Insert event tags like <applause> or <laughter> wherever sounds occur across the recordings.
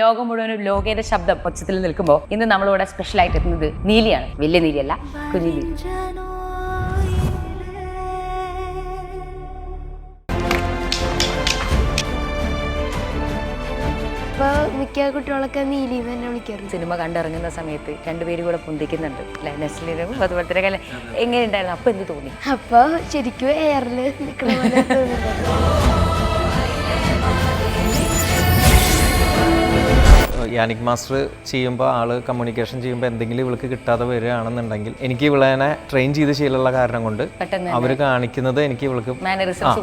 ലോകം മുഴുവനും ലോകയുടെ ശബ്ദം ഒച്ചത്തിൽ നിൽക്കുമ്പോൾ ഇന്ന് നമ്മളിവിടെ സ്പെഷ്യൽ ആയിട്ട് എത്തുന്നത് നീലിയാണ്. വലിയ നീലിയല്ല കുഞ്ഞു നീലി. ഇപ്പൊ മിക്ക കുട്ടികളൊക്കെ നീലി തന്നെ വിളിക്കാറുണ്ട്. സിനിമ കണ്ടിറങ്ങുന്ന സമയത്ത് രണ്ടുപേരും കൂടെ പൊന്തിക്കുന്നുണ്ട്. അല്ലെ? നെസ്ലിനും അതുപോലെ തന്നെ എങ്ങനെയുണ്ടായിരുന്നു? അപ്പൊ എന്ത് തോന്നി? അപ്പൊ ശരിക്കും എയറിൽ നിൽക്കണ പോലെ തോന്നുന്നുണ്ട്. യാനിക് മാസ്റ്റർ ചെയ്യുമ്പോൾ ആൾ കമ്മ്യൂണിക്കേഷൻ ചെയ്യുമ്പോൾ എന്തെങ്കിലും ഇവൾക്ക് കിട്ടാതെ വരികയാണെന്നുണ്ടെങ്കിൽ എനിക്ക് ഇവളെ ട്രെയിൻ ചെയ്ത് ശീലമുള്ള കാരണം കൊണ്ട് അവർ കാണിക്കുന്നത് എനിക്ക് ഇവൾക്ക്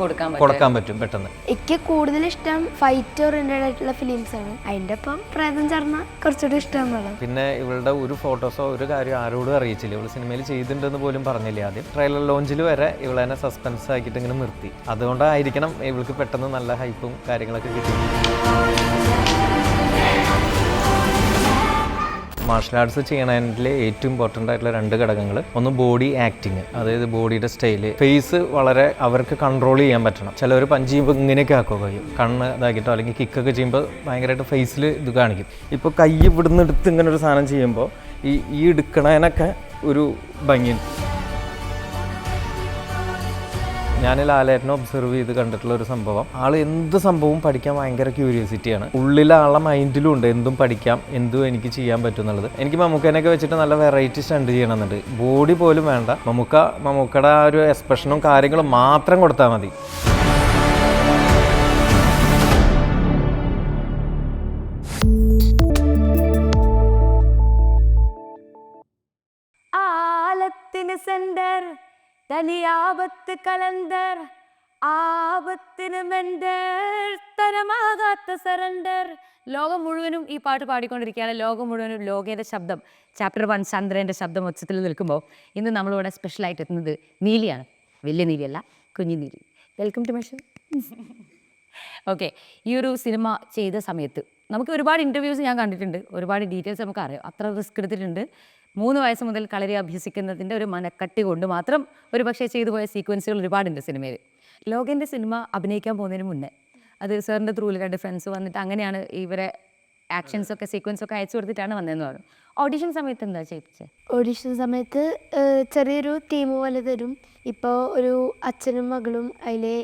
കൊടുക്കാൻ പറ്റും. കൊടുക്കാൻ പറ്റും പെട്ടെന്ന്. എനിക്ക് കൂടുതൽ ഇഷ്ടം ഫൈറ്റ് ഓറിയന്റഡ് ആയിട്ടുള്ള ഫിലിംസ് ആണ്. അതിന്റെ ഒപ്പം പ്രേതം ചേർന്ന കുറച്ചുകൂടി ഇഷ്ടം പിന്നെ ഇവളുടെ ഒരു ഫോട്ടോസോ ഒരു കാര്യം ആരോടും അറിയിച്ചില്ല. ഇവൾ സിനിമയിൽ ചെയ്തിട്ടുണ്ടെന്ന് പോലും പറഞ്ഞില്ല. ആദ്യം ട്രെയിലർ ലോഞ്ചിൽ വരെ ഇവളെന്നെ സസ്പെൻസ് ആക്കിയിട്ട് ഇങ്ങനെ നിർത്തി. അതുകൊണ്ടായിരിക്കണം ഇവൾക്ക് പെട്ടെന്ന് നല്ല ഹൈപ്പും കാര്യങ്ങളൊക്കെ കിട്ടി. മാർഷൽ ആർട്സ് ചെയ്യണതിൽ ഏറ്റവും ഇമ്പോർട്ടന്റ് ആയിട്ടുള്ള രണ്ട് ഘടകങ്ങൾ ഒന്ന് ബോഡി ആക്ടിങ് അതായത് ബോഡിയുടെ സ്റ്റൈൽ ഫേസ് വളരെ അവർക്ക് കൺട്രോൾ ചെയ്യാൻ പറ്റണം. ചിലവർ പഞ്ച് ചെയ്യുമ്പോൾ ഇങ്ങനെയൊക്കെ ആക്കുക കഴിയും കണ്ണ് ഇതാക്കിയിട്ടോ അല്ലെങ്കിൽ കിക്കൊക്കെ ചെയ്യുമ്പോൾ ഭയങ്കരമായിട്ട് ഫേസിൽ ഇത് കാണിക്കും. ഇപ്പോൾ കൈ ഇവിടുന്ന് എടുത്ത് ഇങ്ങനെ ഒരു സാധനം ചെയ്യുമ്പോൾ ഈ ഈ എടുക്കണതിനൊക്കെ ഒരു ഭംഗിയുണ്ട്. ഞാൻ ലാലേട്ടനെ ഒബ്സർവ് ചെയ്ത് കണ്ടിട്ടുള്ള ഒരു സംഭവം. ആൾ എന്ത് സംഭവവും പഠിക്കാൻ ഭയങ്കര ക്യൂരിയോസിറ്റിയാണ് ഉള്ളിൽ ആളെ മൈൻഡിലും ഉണ്ട്. എന്തും പഠിക്കാം എന്തും എനിക്ക് ചെയ്യാൻ പറ്റും എന്നുള്ളത് എനിക്ക് മമ്മൂക്കനൊക്കെ വെച്ചിട്ട് നല്ല വെറൈറ്റി സ്റ്റണ്ട് ചെയ്യണമെന്നുണ്ട്. ബോഡി പോലും വേണ്ട. മമ്മൂക്ക മമ്മൂക്കയുടെ ആ ഒരു എക്സ്പ്രഷനും കാര്യങ്ങളും മാത്രം കൊടുത്താൽ മതി. തനിയാപത്ത് കലണ്ടർ ആപത്തിന് തരമാകാത്ത സറണ്ടർ ലോകം മുഴുവനും ഈ പാട്ട് പാടിക്കൊണ്ടിരിക്കുകയാണ്. ലോകം മുഴുവനും ലോകേന്റെ ശബ്ദം ചാപ്റ്റർ വൺ ചന്ദ്രന്റെ ശബ്ദം ഒച്ചത്തിൽ നിൽക്കുമ്പോൾ ഇന്ന് നമ്മളിവിടെ സ്പെഷ്യലായിട്ട് എത്തുന്നത് നീലിയാണ്. വലിയ നീലിയല്ല കുഞ്ഞു നീലി. വെൽക്കം ടു മെഷൻ ഓക്കെ ഈ ഒരു സിനിമ ചെയ്ത സമയത്ത് നമുക്ക് ഒരുപാട് ഇന്റർവ്യൂസ് ഞാൻ കണ്ടിട്ടുണ്ട്. ഒരുപാട് ഡീറ്റെയിൽസ് നമുക്ക് അറിയാം അത്ര റിസ്ക് എടുത്തിട്ടുണ്ട്. മൂന്ന് വയസ്സ് മുതൽ കളരി അഭ്യസിക്കുന്നതിന്റെ ഒരു മനക്കട്ടി കൊണ്ട് മാത്രം ഒരു പക്ഷേ ചെയ്തു പോയ സീക്വൻസുകൾ ഒരുപാടുണ്ട് സിനിമയിൽ. ലോകന്റെ സിനിമ അഭിനയിക്കാൻ പോകുന്നതിന് മുന്നേ അത് സാറിന്റെ ത്രൂവിൽ രണ്ട് ഫ്രണ്ട്സ് വന്നിട്ട് അങ്ങനെയാണ് ഇവരെ ആക്ഷൻസ് ഒക്കെ സീക്വൻസ് ഒക്കെ അയച്ചു കൊടുത്തിട്ടാണ് വന്നതെന്ന് പറഞ്ഞു. ഓഡിഷൻ സമയത്ത് എന്താ ചെയ്യിപ്പിച്ചത് ഓഡിഷൻ സമയത്ത് ചെറിയൊരു ടീം പോലെ തരും. ഇപ്പോൾ ഒരു അച്ഛനും മകളും അതിലെ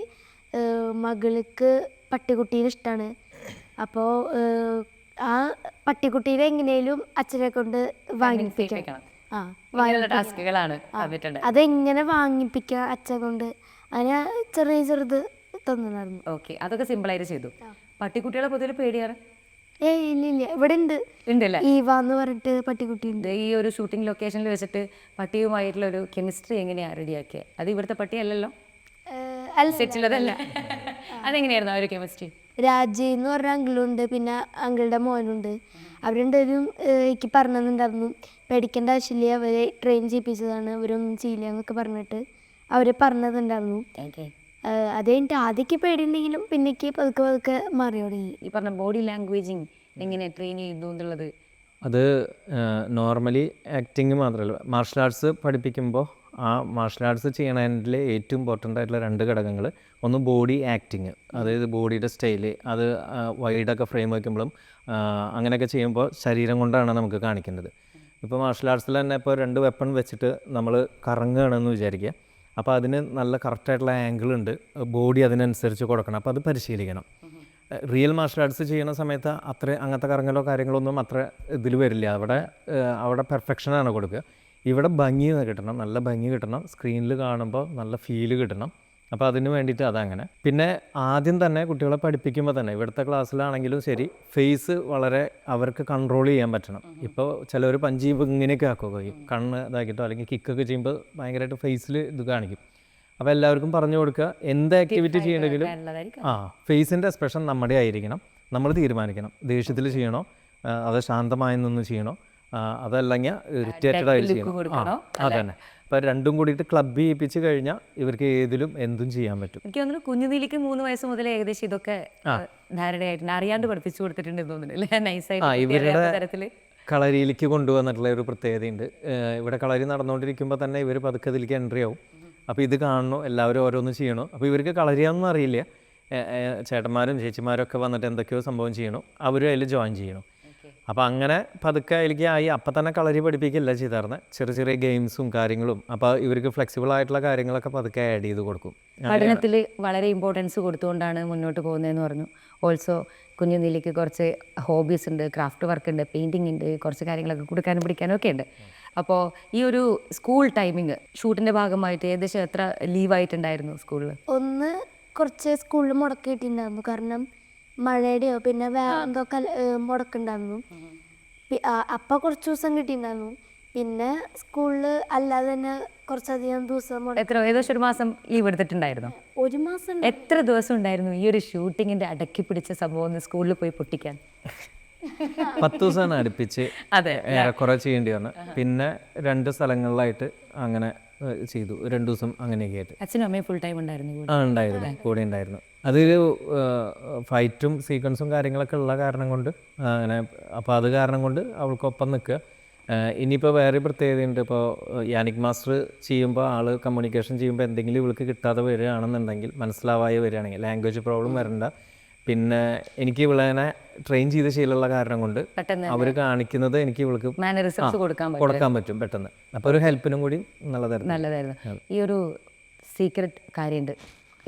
മകൾക്ക് പട്ടിക്കുട്ടീനെ ഇഷ്ടമാണ് അപ്പോൾ ആ പട്ടിക്കുട്ടീനെ എങ്ങനെയും അച്ഛനെ കൊണ്ട് വാങ്ങിപ്പിക്കണം ടാസ്കുകളാണ് അതെങ്ങനെ വാങ്ങിപ്പിക്കുക അച്ഛൻ കൊണ്ട്? അങ്ങനെ ചെറിയ ചെറുത് തന്നിരുന്നു ഓക്കെ അതൊക്കെ സിമ്പിളായിട്ട് ചെയ്തു. പട്ടിക്കുട്ടികളെ പൊതുവെ പേടിയാറ് ഏയ് ഇല്ല ഇല്ല ഇവിടെ ഉണ്ട് ഉണ്ടല്ലേ? ഈവ എന്ന് പറഞ്ഞിട്ട് പട്ടിക്കുട്ടി ഉണ്ട് ഈ ഒരു ഷൂട്ടിംഗ് ലൊക്കേഷനിൽ വെച്ചിട്ട് പട്ടിയുമായിട്ടുള്ള ഒരു കെമിസ്ട്രി എങ്ങനെയാണ് റെഡിയാക്കിയത് അത് ഇവിടുത്തെ പട്ടിയല്ലല്ലോ? സെറ്റിലതല്ല. അതെങ്ങനെയായിരുന്നു ആ ഒരു കെമിസ്ട്രി? രാജി എന്ന് പറഞ്ഞ അങ്കിളുണ്ട് പിന്നെ അങ്കിളുടെ മോനുണ്ട്. അവരുണ്ടൊരു എനിക്ക് പറഞ്ഞിട്ടുണ്ടായിരുന്നു പേടിക്കേണ്ട ആവശ്യമില്ല അവരെ ട്രെയിൻ ചെയ്യിപ്പിച്ചതാണ് അവരൊന്നും ചെയ്യില്ല എന്നൊക്കെ പറഞ്ഞിട്ട് അവരെ പറഞ്ഞതുണ്ടായിരുന്നു അത് കഴിഞ്ഞിട്ട് ആദ്യമൊക്കെ പേടിയുണ്ടെങ്കിലും പിന്നേക്ക് പതുക്കെ പതുക്കെ മാറി തുടങ്ങി. ഈ പറഞ്ഞ ബോഡി ലാംഗ്വേജിങ് എങ്ങനെ ട്രെയിൻ ചെയ്തു എന്നുള്ളത്? അത് നോർമലി ആക്ടിങ് മാത്രമല്ല. മാർഷൽ ആർട്സ് പഠിപ്പിക്കുമ്പോൾ ആ മാർഷൽ ആർട്സ് ചെയ്യണതിൽ ഏറ്റവും ഇമ്പോർട്ടന്റ് ആയിട്ടുള്ള രണ്ട് ഘടകങ്ങൾ ഒന്ന് ബോഡി ആക്ടിങ് അതായത് ബോഡിയുടെ സ്റ്റൈൽ അത് വൈഡൊക്കെ ഫ്രെയിം വയ്ക്കുമ്പോഴും അങ്ങനെയൊക്കെ ചെയ്യുമ്പോൾ ശരീരം കൊണ്ടാണ് നമുക്ക് കാണിക്കേണ്ടത് ഇപ്പോൾ മാർഷൽ ആർട്സിൽ തന്നെ ഇപ്പോൾ രണ്ട് വെപ്പൺ വെച്ചിട്ട് നമ്മൾ കറങ്ങുകയാണെന്ന് വിചാരിക്കുക. അപ്പോൾ അതിന് നല്ല കറക്റ്റായിട്ടുള്ള ആംഗിൾ ഉണ്ട്. ബോഡി അതിനനുസരിച്ച് കൊടുക്കണം. അപ്പോൾ അത് പരിശീലിക്കണം. റിയൽ മാർഷൽ ആർട്സ് ചെയ്യുന്ന സമയത്ത് അത്ര അങ്ങനത്തെ കറങ്ങലോ കാര്യങ്ങളോ ഒന്നും അത്ര ഇതിൽ വരില്ല. അവിടെ അവിടെ പെർഫെക്ഷനാണ് കൊടുക്കുക. ഇവിടെ ഭംഗി കിട്ടണം. നല്ല ഭംഗി കിട്ടണം. സ്ക്രീനിൽ കാണുമ്പോൾ നല്ല ഫീൽ കിട്ടണം. അപ്പോൾ അതിന് വേണ്ടിയിട്ട് അതങ്ങനെ. പിന്നെ ആദ്യം തന്നെ കുട്ടികളെ പഠിപ്പിക്കുമ്പോൾ തന്നെ ഇവിടുത്തെ ക്ലാസ്സിലാണെങ്കിലും ശരി ഫേസ് വളരെ അവർക്ക് കൺട്രോൾ ചെയ്യാൻ പറ്റണം. ഇപ്പോൾ ചിലവർ പഞ്ച് ഇങ്ങനെയൊക്കെ ആക്കുക കണ്ണ് ഇതാക്കിയിട്ടോ? അല്ലെങ്കിൽ കിക്കൊക്കെ ചെയ്യുമ്പോൾ ഭയങ്കരമായിട്ട് ഫേസിൽ ഇത് കാണിക്കും. അപ്പോൾ എല്ലാവർക്കും പറഞ്ഞു കൊടുക്കുക എന്ത് ആക്ടിവിറ്റി ചെയ്യണമെങ്കിലും ആ ഫേസിന്റെ എക്സ്പ്രഷൻ നമ്മുടെ ആയിരിക്കണം. നമ്മൾ തീരുമാനിക്കണം. ദേഷ്യത്തിൽ ചെയ്യണോ? അത് ശാന്തമായി നിന്ന് ചെയ്യണോ? അതല്ലെങ്കിൽ ഇറിറ്റേറ്റഡ് ആയിട്ട് ചെയ്യണം? ആ അതന്നെ. അപ്പോൾ രണ്ടും കൂടിയിട്ട് ക്ലബ് ചെയ്യിപ്പിച്ച് കഴിഞ്ഞാൽ ഇവർക്ക് ഏതിലും എന്തും ചെയ്യാൻ പറ്റും. എനിക്ക് തോന്നുന്നു കുഞ്ഞുനീലിക്ക് മൂന്ന് വയസ്സ് മുതൽ ഏകദേശം ഇതൊക്കെ ധാരണയായിട്ടുണ്ട് അറിയാണ്ട് പഠിപ്പിച്ചു കൊടുത്തിട്ടുണ്ട് എന്ന് തോന്നുന്നു അല്ലേ? ആ നൈസായിട്ട് ഇവരുടെ തരത്തിൽ കളരിയിലേക്ക് കൊണ്ടുവന്നിട്ടുള്ള ഒരു പ്രത്യേകതയുണ്ട്. ഇവിടെ കളരി നടന്നുകൊണ്ടിരിക്കുമ്പോൾ തന്നെ ഇവർ പതുക്കെ അതിലേക്ക് എൻട്രി ആവും. അപ്പോൾ ഇത് കാണണോ? എല്ലാവരും ഓരോന്ന് ചെയ്യണോ? അപ്പോൾ ഇവർക്ക് കളരിയാണെന്നും അറിയില്ല. ചേട്ടന്മാരും ചേച്ചിമാരും ഒക്കെ വന്നിട്ട് എന്തൊക്കെയോ സംഭവം ചെയ്യണോ? അവരും അതിൽ ജോയിൻ ചെയ്യണം? അപ്പോൾ അങ്ങനെ പതുക്കെ അതിലേക്ക് ആയി. അപ്പം തന്നെ കളരി പഠിപ്പിക്കില്ല ചെയ്തായിരുന്നത് ചെറിയ ചെറിയ ഗെയിംസും കാര്യങ്ങളും. അപ്പോൾ ഇവർക്ക് ഫ്ലെക്സിബിൾ ആയിട്ടുള്ള കാര്യങ്ങളൊക്കെ പതുക്കെ ആഡ് ചെയ്ത് കൊടുക്കും. പഠനത്തിൽ വളരെ ഇമ്പോർട്ടൻസ് കൊടുത്തുകൊണ്ടാണ് മുന്നോട്ട് പോകുന്നതെന്ന് പറഞ്ഞു. ഓൾസോ കുഞ്ഞുനീലിക്ക് കുറച്ച് ഹോബീസ് ഉണ്ട് ക്രാഫ്റ്റ് വർക്ക് ഉണ്ട് പെയിന്റിംഗ് ഉണ്ട് കുറച്ച് കാര്യങ്ങളൊക്കെ കൊടുക്കാനും പിടിക്കാനും ഒക്കെ ഉണ്ട്. അപ്പോൾ ഈ ഒരു സ്കൂൾ ടൈമിങ് ഷൂട്ടിന്റെ ഭാഗമായിട്ട് ഏകദേശം എത്ര ലീവായിട്ടുണ്ടായിരുന്നു സ്കൂളിൽ ഒന്ന് കുറച്ച് സ്കൂളിൽ മുടക്കിയിട്ടുണ്ടായിരുന്നു. കാരണം മഴയുടെയോ പിന്നെ വേറെന്തൊക്കെ എന്തോ കല മുടക്കുണ്ടായിരുന്നു. അപ്പം കുറച്ച് ദിവസം കിട്ടിയിട്ടുണ്ടായിരുന്നു. പിന്നെ സ്കൂളിൽ അല്ലാതെ തന്നെ കുറച്ചധികം ദിവസം എത്ര ഏകദേശം ഒരു മാസം ലീവ് എടുത്തിട്ടുണ്ടായിരുന്നു? ഒരു മാസം എത്ര ദിവസം ഉണ്ടായിരുന്നു ഈ ഒരു ഷൂട്ടിങ്ങിന്റെ അടക്കി പിടിച്ച സംഭവം സ്കൂളിൽ പോയി പൊട്ടിക്കാൻ? പത്ത് ദിവസമാണ് അടുപ്പിച്ച് അതെ. ഏറെക്കുറെ ചെയ്യേണ്ടി വന്നു. പിന്നെ രണ്ട് സ്ഥലങ്ങളിലായിട്ട് അങ്ങനെ ചെയ്തു. രണ്ടു ദിവസം അങ്ങനെയൊക്കെ ആയിട്ട്. അച്ഛനും അമ്മയും ഫുൾ ടൈം ഉണ്ടായിരുന്നു ആ ഉണ്ടായിരുന്നു. കൂടെ ഉണ്ടായിരുന്നു. അതൊരു ഫൈറ്റും സീക്വൻസും കാര്യങ്ങളൊക്കെ ഉള്ള കാരണം കൊണ്ട് അങ്ങനെ അപ്പോൾ അത് കാരണം കൊണ്ട് അവൾക്കൊപ്പം നിൽക്കുക. ഇനിയിപ്പോൾ വേറെ പ്രത്യേകതയുണ്ട് ഇപ്പോൾ യാനിക് മാസ്റ്റർ ചെയ്യുമ്പോൾ ആൾ കമ്മ്യൂണിക്കേഷൻ ചെയ്യുമ്പോൾ എന്തെങ്കിലും ഇവൾക്ക് കിട്ടാതെ വരികയാണെന്നുണ്ടെങ്കിൽ മനസ്സിലാവായി വരികയാണെങ്കിൽ ലാംഗ്വേജ് പ്രോബ്ലം വരണ്ട. പിന്നെ എനിക്ക് ഇവളെ ട്രെയിൻ ചെയ്ത ശീലമുള്ള കാരണം കൊണ്ട് അവർ കാണിക്കുന്നത് എനിക്ക് ഇവൾക്ക് കൊടുക്കാൻ പറ്റും പെട്ടെന്ന്. അപ്പോൾ ഒരു ഹെൽപ്പിനും കൂടി നല്ലതായിരുന്നു. നല്ലതായിരുന്നു. ഈ ഒരു സീക്രട്ട് കാര്യമുണ്ട്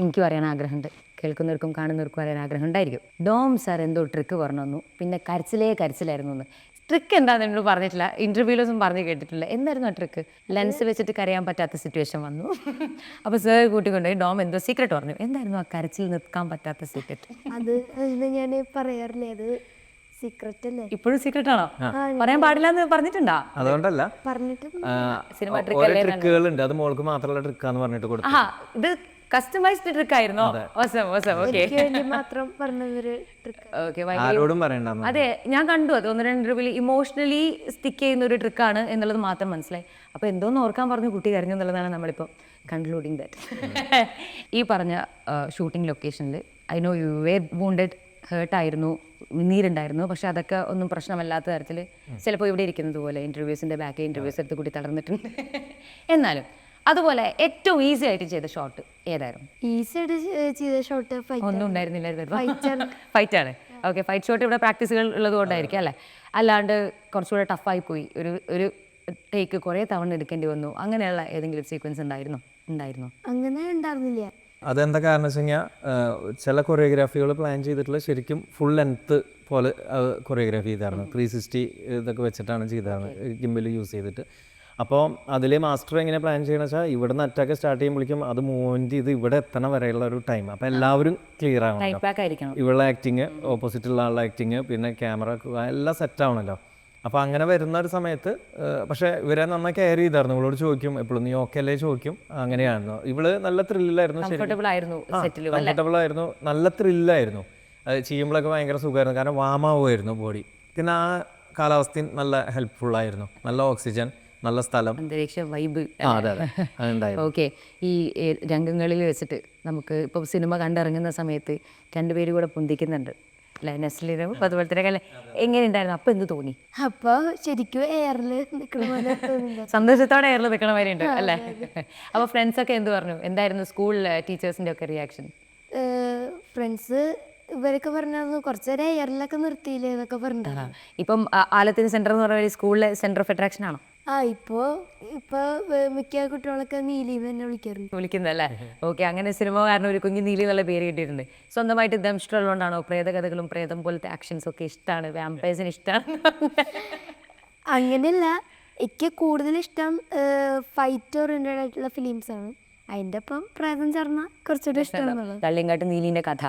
എനിക്ക് പറയാൻ ആഗ്രഹമുണ്ട് കേൾക്കുന്നവർക്കും കാണുന്നവർക്കും അറിയാൻ ആഗ്രഹം ഉണ്ടായിരിക്കും. ഡോം സാർ എന്തോ ട്രിക്ക് പറഞ്ഞു തന്നു പിന്നെ കരച്ചിലേ കരച്ചിലായിരുന്നു എന്ന്. ട്രിക്ക് എന്താണെന്ന് എന്നോട് പറഞ്ഞിട്ടില്ല. ഇന്റർവ്യൂലൊന്നും പറഞ്ഞു കേട്ടിട്ടില്ല. എന്തായിരുന്നു ആ ട്രിക്ക് ലെൻസ് വെച്ചിട്ട് കരയാൻ പറ്റാത്ത സിറ്റുവേഷൻ വന്നു. <laughs> അപ്പോൾ സർ കൂട്ടിക്കൊണ്ടുപോയി ഡോം എന്തോ സീക്രട്ട് പറഞ്ഞു. എന്തായിരുന്നു ആ കരച്ചിൽ നിൽക്കാൻ പറ്റാത്ത സീക്രട്ട് അത് ഇത് ഞാൻ പറയാറില്ലേ അത് സീക്രട്ട് അല്ലേ? ഇപ്പോഴും സീക്രട്ട് ആണോ? പറയാൻ പാടില്ല എന്ന് പറഞ്ഞിട്ടുണ്ടോ? അതുകൊണ്ടല്ല. പറഞ്ഞിട്ട് സിനിമ ഓരോ ട്രിക്കുകളുണ്ട് അത് മോൾക്ക് മാത്രമുള്ള ട്രിക്കാന്ന് പറഞ്ഞിട്ട് കൊടുക്കും ഇത് കസ്റ്റമൈസ്ഡ് ട്രിക്ക് ആയിരുന്നു. ഓസം ഓസം ഓക്കെ എനിക്ക് വേണ്ടി മാത്രം ആരോടും പറയണ്ടെന്ന് അതെ ഞാൻ കണ്ടു. അത് ഒന്ന് രണ്ട് രൂപയിൽ ഇമോഷണലി സ്റ്റിക്ക് ചെയ്യുന്ന ഒരു ട്രിക്കാണ് എന്നുള്ളത് മാത്രം മനസ്സിലായി. അപ്പോൾ എന്തോന്ന് ഓർക്കാൻ പറഞ്ഞു കുട്ടി കരഞ്ഞു എന്നുള്ളതാണ് നമ്മളിപ്പോൾ കൺക്ലൂഡിങ് ദാറ്റ് ഈ പറഞ്ഞ ഷൂട്ടിംഗ് ലൊക്കേഷനിൽ I know you were wounded ഹേർട്ടായിരുന്നു നീരുണ്ടായിരുന്നു. പക്ഷെ അതൊക്കെ ഒന്നും പ്രശ്നമല്ലാത്ത തരത്തിൽ ചിലപ്പോൾ ഇവിടെ ഇരിക്കുന്നത് പോലെ ഇന്റർവ്യൂസിന്റെ ബാക്ക് ഇന്റർവ്യൂസ് എടുത്ത് കൂടി തളർന്നിട്ടുണ്ട്. <laughs> എന്നാലും അതുപോലെ ഏറ്റവും ഈസി ആയിട്ട് ചെയ്ത ഷോട്ട് ഏതായിരുന്നു? ഈസി ആയിട്ട് ചെയ്ത ഷോട്ട് ഫൈറ്റ് ഒന്നും ഉണ്ടായിരുന്നില്ലായിരുന്നു ഫൈറ്റ് <laughs> ആണ്. ഓക്കെ ഫൈറ്റ് ഷോട്ട് ഇവിടെ പ്രാക്ടീസുകൾ ഉള്ളത് കൊണ്ടായിരിക്കും അല്ലേ? അല്ലാണ്ട് കുറച്ചുകൂടെ ടഫായി പോയി. ഒരു ഒരു ടേക്ക് കുറേ തവണ എടുക്കേണ്ടി വന്നു. അങ്ങനെയുള്ള ഏതെങ്കിലും സീക്വൻസ് ഉണ്ടായിരുന്നോ? ഉണ്ടായിരുന്നു? അങ്ങനെ ഉണ്ടായിരുന്നില്ല. അതെന്താ കാരണം വെച്ച് കഴിഞ്ഞാൽ ചില കൊറിയോഗ്രാഫികൾ പ്ലാൻ ചെയ്തിട്ടുള്ള ശരിക്കും ഫുൾ ലെങ്ത്ത് പോലെ കൊറിയോഗ്രാഫി ചെയ്തായിരുന്നു. ത്രീ സിക്സ്റ്റി ഇതൊക്കെ വെച്ചിട്ടാണ് ചെയ്തായിരുന്നത് ഗിമ്പിൽ യൂസ് ചെയ്തിട്ട്. അപ്പോൾ അതിൽ മാസ്റ്റർ എങ്ങനെ പ്ലാൻ ചെയ്യണമെന്ന് വെച്ചാൽ ഇവിടെ നിന്ന് അറ്റാക്ക് സ്റ്റാർട്ട് ചെയ്യുമ്പോഴേക്കും അത് മൂവ്മെന്റ് ചെയ്ത് ഇവിടെ എത്തണ വരെയുള്ള ഒരു ടൈം അപ്പോൾ എല്ലാവരും ക്ലിയർ ആവണം ഇവളുടെ ആക്ടിങ് ഓപ്പോസിറ്റുള്ള ആളുടെ ആക്ടിങ് പിന്നെ ക്യാമറ എല്ലാം സെറ്റ് ആവണല്ലോ. അപ്പോൾ അങ്ങനെ വരുന്ന ഒരു സമയത്ത് പക്ഷേ ഇവരെ നന്നായി കെയർ ചെയ്തായിരുന്നു. ഇവളോട് ചോദിക്കും എപ്പോഴും നീ ഓക്കെ അല്ലേ? ചോദിക്കും. അങ്ങനെയായിരുന്നു. ഇവൾ നല്ല ത്രില്ലായിരുന്നു കംഫർട്ടബിൾ ആയിരുന്നു നല്ല ത്രില്ലായിരുന്നു അത് ചെയ്യുമ്പോഴൊക്കെ ഭയങ്കര സുഖമായിരുന്നു കാരണം വാമാവുമായിരുന്നു ബോഡി പിന്നെ ആ കാലാവസ്ഥയും നല്ല ഹെൽപ്ഫുൾ ആയിരുന്നു. നല്ല ഓക്സിജൻ നല്ല സ്ഥലം. അന്തരീക്ഷ വൈബ് അതെ അതെ. ഓക്കെ <laughs> ഈ രംഗങ്ങളിൽ വെച്ചിട്ട് നമുക്ക് ഇപ്പോൾ സിനിമ കണ്ടിറങ്ങുന്ന സമയത്ത് രണ്ടുപേരും കൂടെ പൊന്തിക്കുന്നുണ്ട്. അതുപോലെ തന്നെ എങ്ങനെ ഉണ്ടായിരുന്നു അപ്പം എന്ത് തോന്നി? അപ്പൊ ശരിക്കും എയറിൽ നിൽക്കണ പോലെ <laughs> സന്തോഷത്തോടെ എയറിൽ നിൽക്കണ മാതിരി ഉണ്ട് അല്ലേ? ഫ്രണ്ട്സ് <laughs> ഒക്കെ എന്ത് പറഞ്ഞു? എന്തായിരുന്നു സ്കൂൾ ടീച്ചേഴ്സിന്റെ ഒക്കെ റിയാക്ഷൻ ഫ്രണ്ട്സ് ഇവരൊക്കെ പറഞ്ഞു കുറച്ചേരം എയറിലൊക്കെ നിർത്തിയില്ലേ എന്നൊക്കെ പറഞ്ഞിട്ടാണ് ഇപ്പം ആലത്തിന് സെന്റർ എന്ന് പറഞ്ഞ സ്കൂളിലെ സെന്റർ ഓഫ് അട്രാക്ഷൻ ആണോ? ആ ഇപ്പോ ഇപ്പൊ മിക്ക കുട്ടികളൊക്കെ നീലി തന്നെ വിളിക്കാറുണ്ട്. വിളിക്കുന്നല്ലേ ഓക്കെ അങ്ങനെ സിനിമ കാരണം ഒരു കുഞ്ഞു നീലി എന്നുള്ള പേര് കിട്ടിയിട്ടുണ്ട്. സ്വന്തമായിട്ട് ദം ഇഷ്ടമുള്ളതുകൊണ്ടാണോ? പ്രേതകഥകളും പ്രേതം പോലത്തെ ആക്ഷൻസ് ഒക്കെ ഇഷ്ടമാണ് വാമ്പേഴ്സിന് ഇഷ്ടമാണ് അങ്ങനെയല്ല. എനിക്ക് കൂടുതൽ ഇഷ്ടം ഫൈറ്റ് ഓറിയന്റഡ് ആയിട്ടുള്ള ഫിലിംസ് ആണ്. അതിന്റെ ഒപ്പം പ്രേതം ചേർന്ന കുറച്ചുകൂടി ഇഷ്ടമാണ് തള്ളിയങ്കാട്ട് നീലിന്റെ കഥ.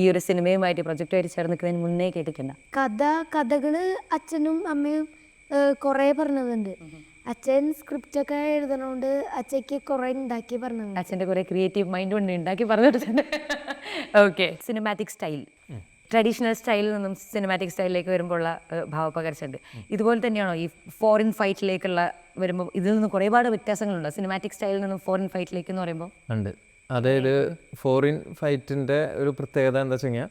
ഈ ഒരു സിനിമയുമായിട്ട് പ്രൊജക്റ്റുമായിട്ട് ചേർന്ന് നിൽക്കുന്നതിന് മുന്നേ കേട്ടിട്ടുണ്ട്? കഥ കഥകൾ അച്ഛനും അമ്മയും കുറേ പറഞ്ഞതുണ്ട്. അച്ഛൻ സ്ക്രിപ്റ്റ് ഒക്കെ എഴുതണോണ്ട് അച്ഛക്ക് കുറേ ഉണ്ടാക്കി പറഞ്ഞിട്ടുണ്ട് അച്ഛന്റെ കുറേ ക്രിയേറ്റീവ് മൈൻഡ് കൊണ്ട് ഉണ്ടാക്കി പറഞ്ഞിട്ടുണ്ട്. ഓക്കെ സിനിമാറ്റിക് സ്റ്റൈൽ ട്രഡീഷണൽ സ്റ്റൈലിൽ നിന്നും സിനിമാറ്റിക് സ്റ്റൈലിലേക്ക് വരുമ്പോൾ ഉള്ള ഭാവപകർച്ചുണ്ട് ഇതുപോലെ തന്നെയാണോ ഈ ഫോറിൻ ഫൈറ്റിലേക്കുള്ള വരുമ്പോൾ ഇതിൽ നിന്ന് കുറേപാട് വ്യത്യാസങ്ങളുണ്ടോ? സിനിമാറ്റിക് സ്റ്റൈലിൽ നിന്നും ഫോറിൻ ഫൈറ്റിലേക്ക് എന്ന് പറയുമ്പോൾ ഉണ്ട്. അതായത് ഫോറിൻ ഫൈറ്റിന്റെ ഒരു പ്രത്യേകത എന്താ വെച്ച് കഴിഞ്ഞാൽ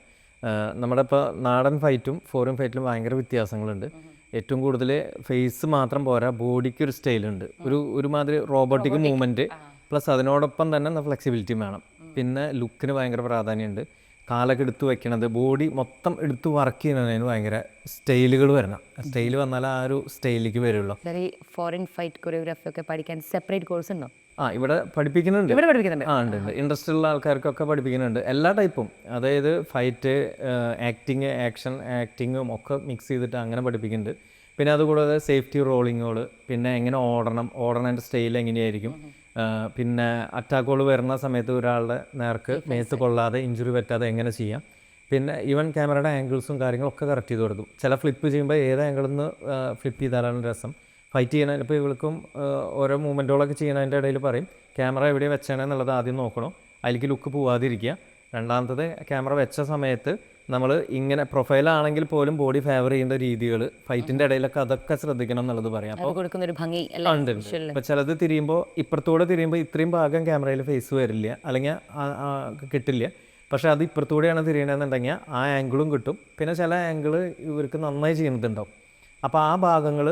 നമ്മുടെ ഇപ്പോൾ നാടൻ ഫൈറ്റും ഫോറിൻ ഫൈറ്റിലും ഭയങ്കര വ്യത്യാസങ്ങളുണ്ട്. ഏറ്റവും കൂടുതൽ ഫേസ് മാത്രം പോരാ ബോഡിക്ക് ഒരു സ്റ്റൈലുണ്ട് ഒരു ഒരുമാതിരി റോബോട്ടിക് മൂവ്മെന്റ് പ്ലസ് അതിനോടൊപ്പം തന്നെ ഫ്ലെക്സിബിലിറ്റിയും വേണം. പിന്നെ ലുക്കിന് ഭയങ്കര പ്രാധാന്യമുണ്ട്. കാലൊക്കെ എടുത്ത് വെക്കണത് ബോഡി മൊത്തം എടുത്ത് വർക്ക് ചെയ്യണതിന് ഭയങ്കര സ്റ്റൈലുകൾ വരണം. സ്റ്റൈൽ വന്നാൽ ആ ഒരു സ്റ്റൈലിലേക്ക് വരുള്ളൂ. ഫോറിൻ ഫൈറ്റ് കൊറിയോഗ്രാഫി ഒക്കെ പഠിക്കാൻ സെപ്പറേറ്റ് കോഴ്സ് ഉണ്ടോ? ആ ഇവിടെ പഠിപ്പിക്കുന്നുണ്ട്. ഇവിടെ പഠിപ്പിക്കുന്നുണ്ട്. ആ ഉണ്ട് ഉണ്ട്. ഇൻട്രസ്റ്റ് ഉള്ള ആൾക്കാർക്കൊക്കെ പഠിപ്പിക്കുന്നുണ്ട്. എല്ലാ ടൈപ്പും അതായത് ഫൈറ്റ് ആക്ടിങ് ആക്ഷൻ ആക്ടിങ്ങും ഒക്കെ മിക്സ് ചെയ്തിട്ട് അങ്ങനെ പഠിപ്പിക്കുന്നുണ്ട്. പിന്നെ അതുകൂടാതെ സേഫ്റ്റി റോളിങ്ങുകൾ പിന്നെ എങ്ങനെ ഓടണം ഓടണതിന്റെ സ്റ്റൈൽ എങ്ങനെയായിരിക്കും. പിന്നെ അറ്റാക്കോൾ വരുന്ന സമയത്ത് ഒരാളുടെ നേർക്ക് മേത്ത് കൊള്ളാതെ ഇഞ്ചുറി പറ്റാതെ എങ്ങനെ ചെയ്യാം? പിന്നെ ഈവൻ ക്യാമറയുടെ ആംഗിൾസും കാര്യങ്ങളൊക്കെ കറക്റ്റ് ചെയ്ത് കൊടുക്കും. ചില ഫ്ലിപ്പ് ചെയ്യുമ്പോൾ ഏത് ആംഗിളിൽ നിന്ന് ഫ്ലിപ്പ് ചെയ്താലാണ് രസം. ഫൈറ്റ് ചെയ്യണ ഇപ്പോൾ ഇവൾക്കും ഓരോ മൂവ്മെന്റുകളൊക്കെ ചെയ്യണതിന്റെ ഇടയിൽ പറയും ക്യാമറ എവിടെ വെച്ചാണെന്നുള്ളത് ആദ്യം നോക്കണം. അതിലേക്ക് ലുക്ക് പോവാതിരിക്കുക. രണ്ടാമത്തത് ക്യാമറ വെച്ച സമയത്ത് നമ്മൾ ഇങ്ങനെ പ്രൊഫൈലാണെങ്കിൽ പോലും ബോഡി ഫേവർ ചെയ്യുന്ന രീതികൾ ഫൈറ്റിന്റെ ഇടയിലൊക്കെ അതൊക്കെ ശ്രദ്ധിക്കണം എന്നുള്ളത് പറയാം. അപ്പോൾ കൊടുക്കുന്ന ഒരു ഭംഗി ഉണ്ട് ഇപ്പൊ ചിലത് തിരിയുമ്പോൾ ഇപ്പുറത്തൂടെ തിരിയുമ്പോൾ ഇത്രയും ഭാഗം ക്യാമറയിൽ ഫേസ് വരില്ല. അല്ലെങ്കിൽ കിട്ടില്ല. പക്ഷെ അത് ഇപ്പുറത്തൂടെയാണ് തിരിയണമെന്നുണ്ടെങ്കിൽ ആ ആംഗിളും കിട്ടും. പിന്നെ ചില ആംഗിൾ ഇവർക്ക് നന്നായി ചെയ്യുന്നുണ്ടാവും. അപ്പോൾ ആ ഭാഗങ്ങൾ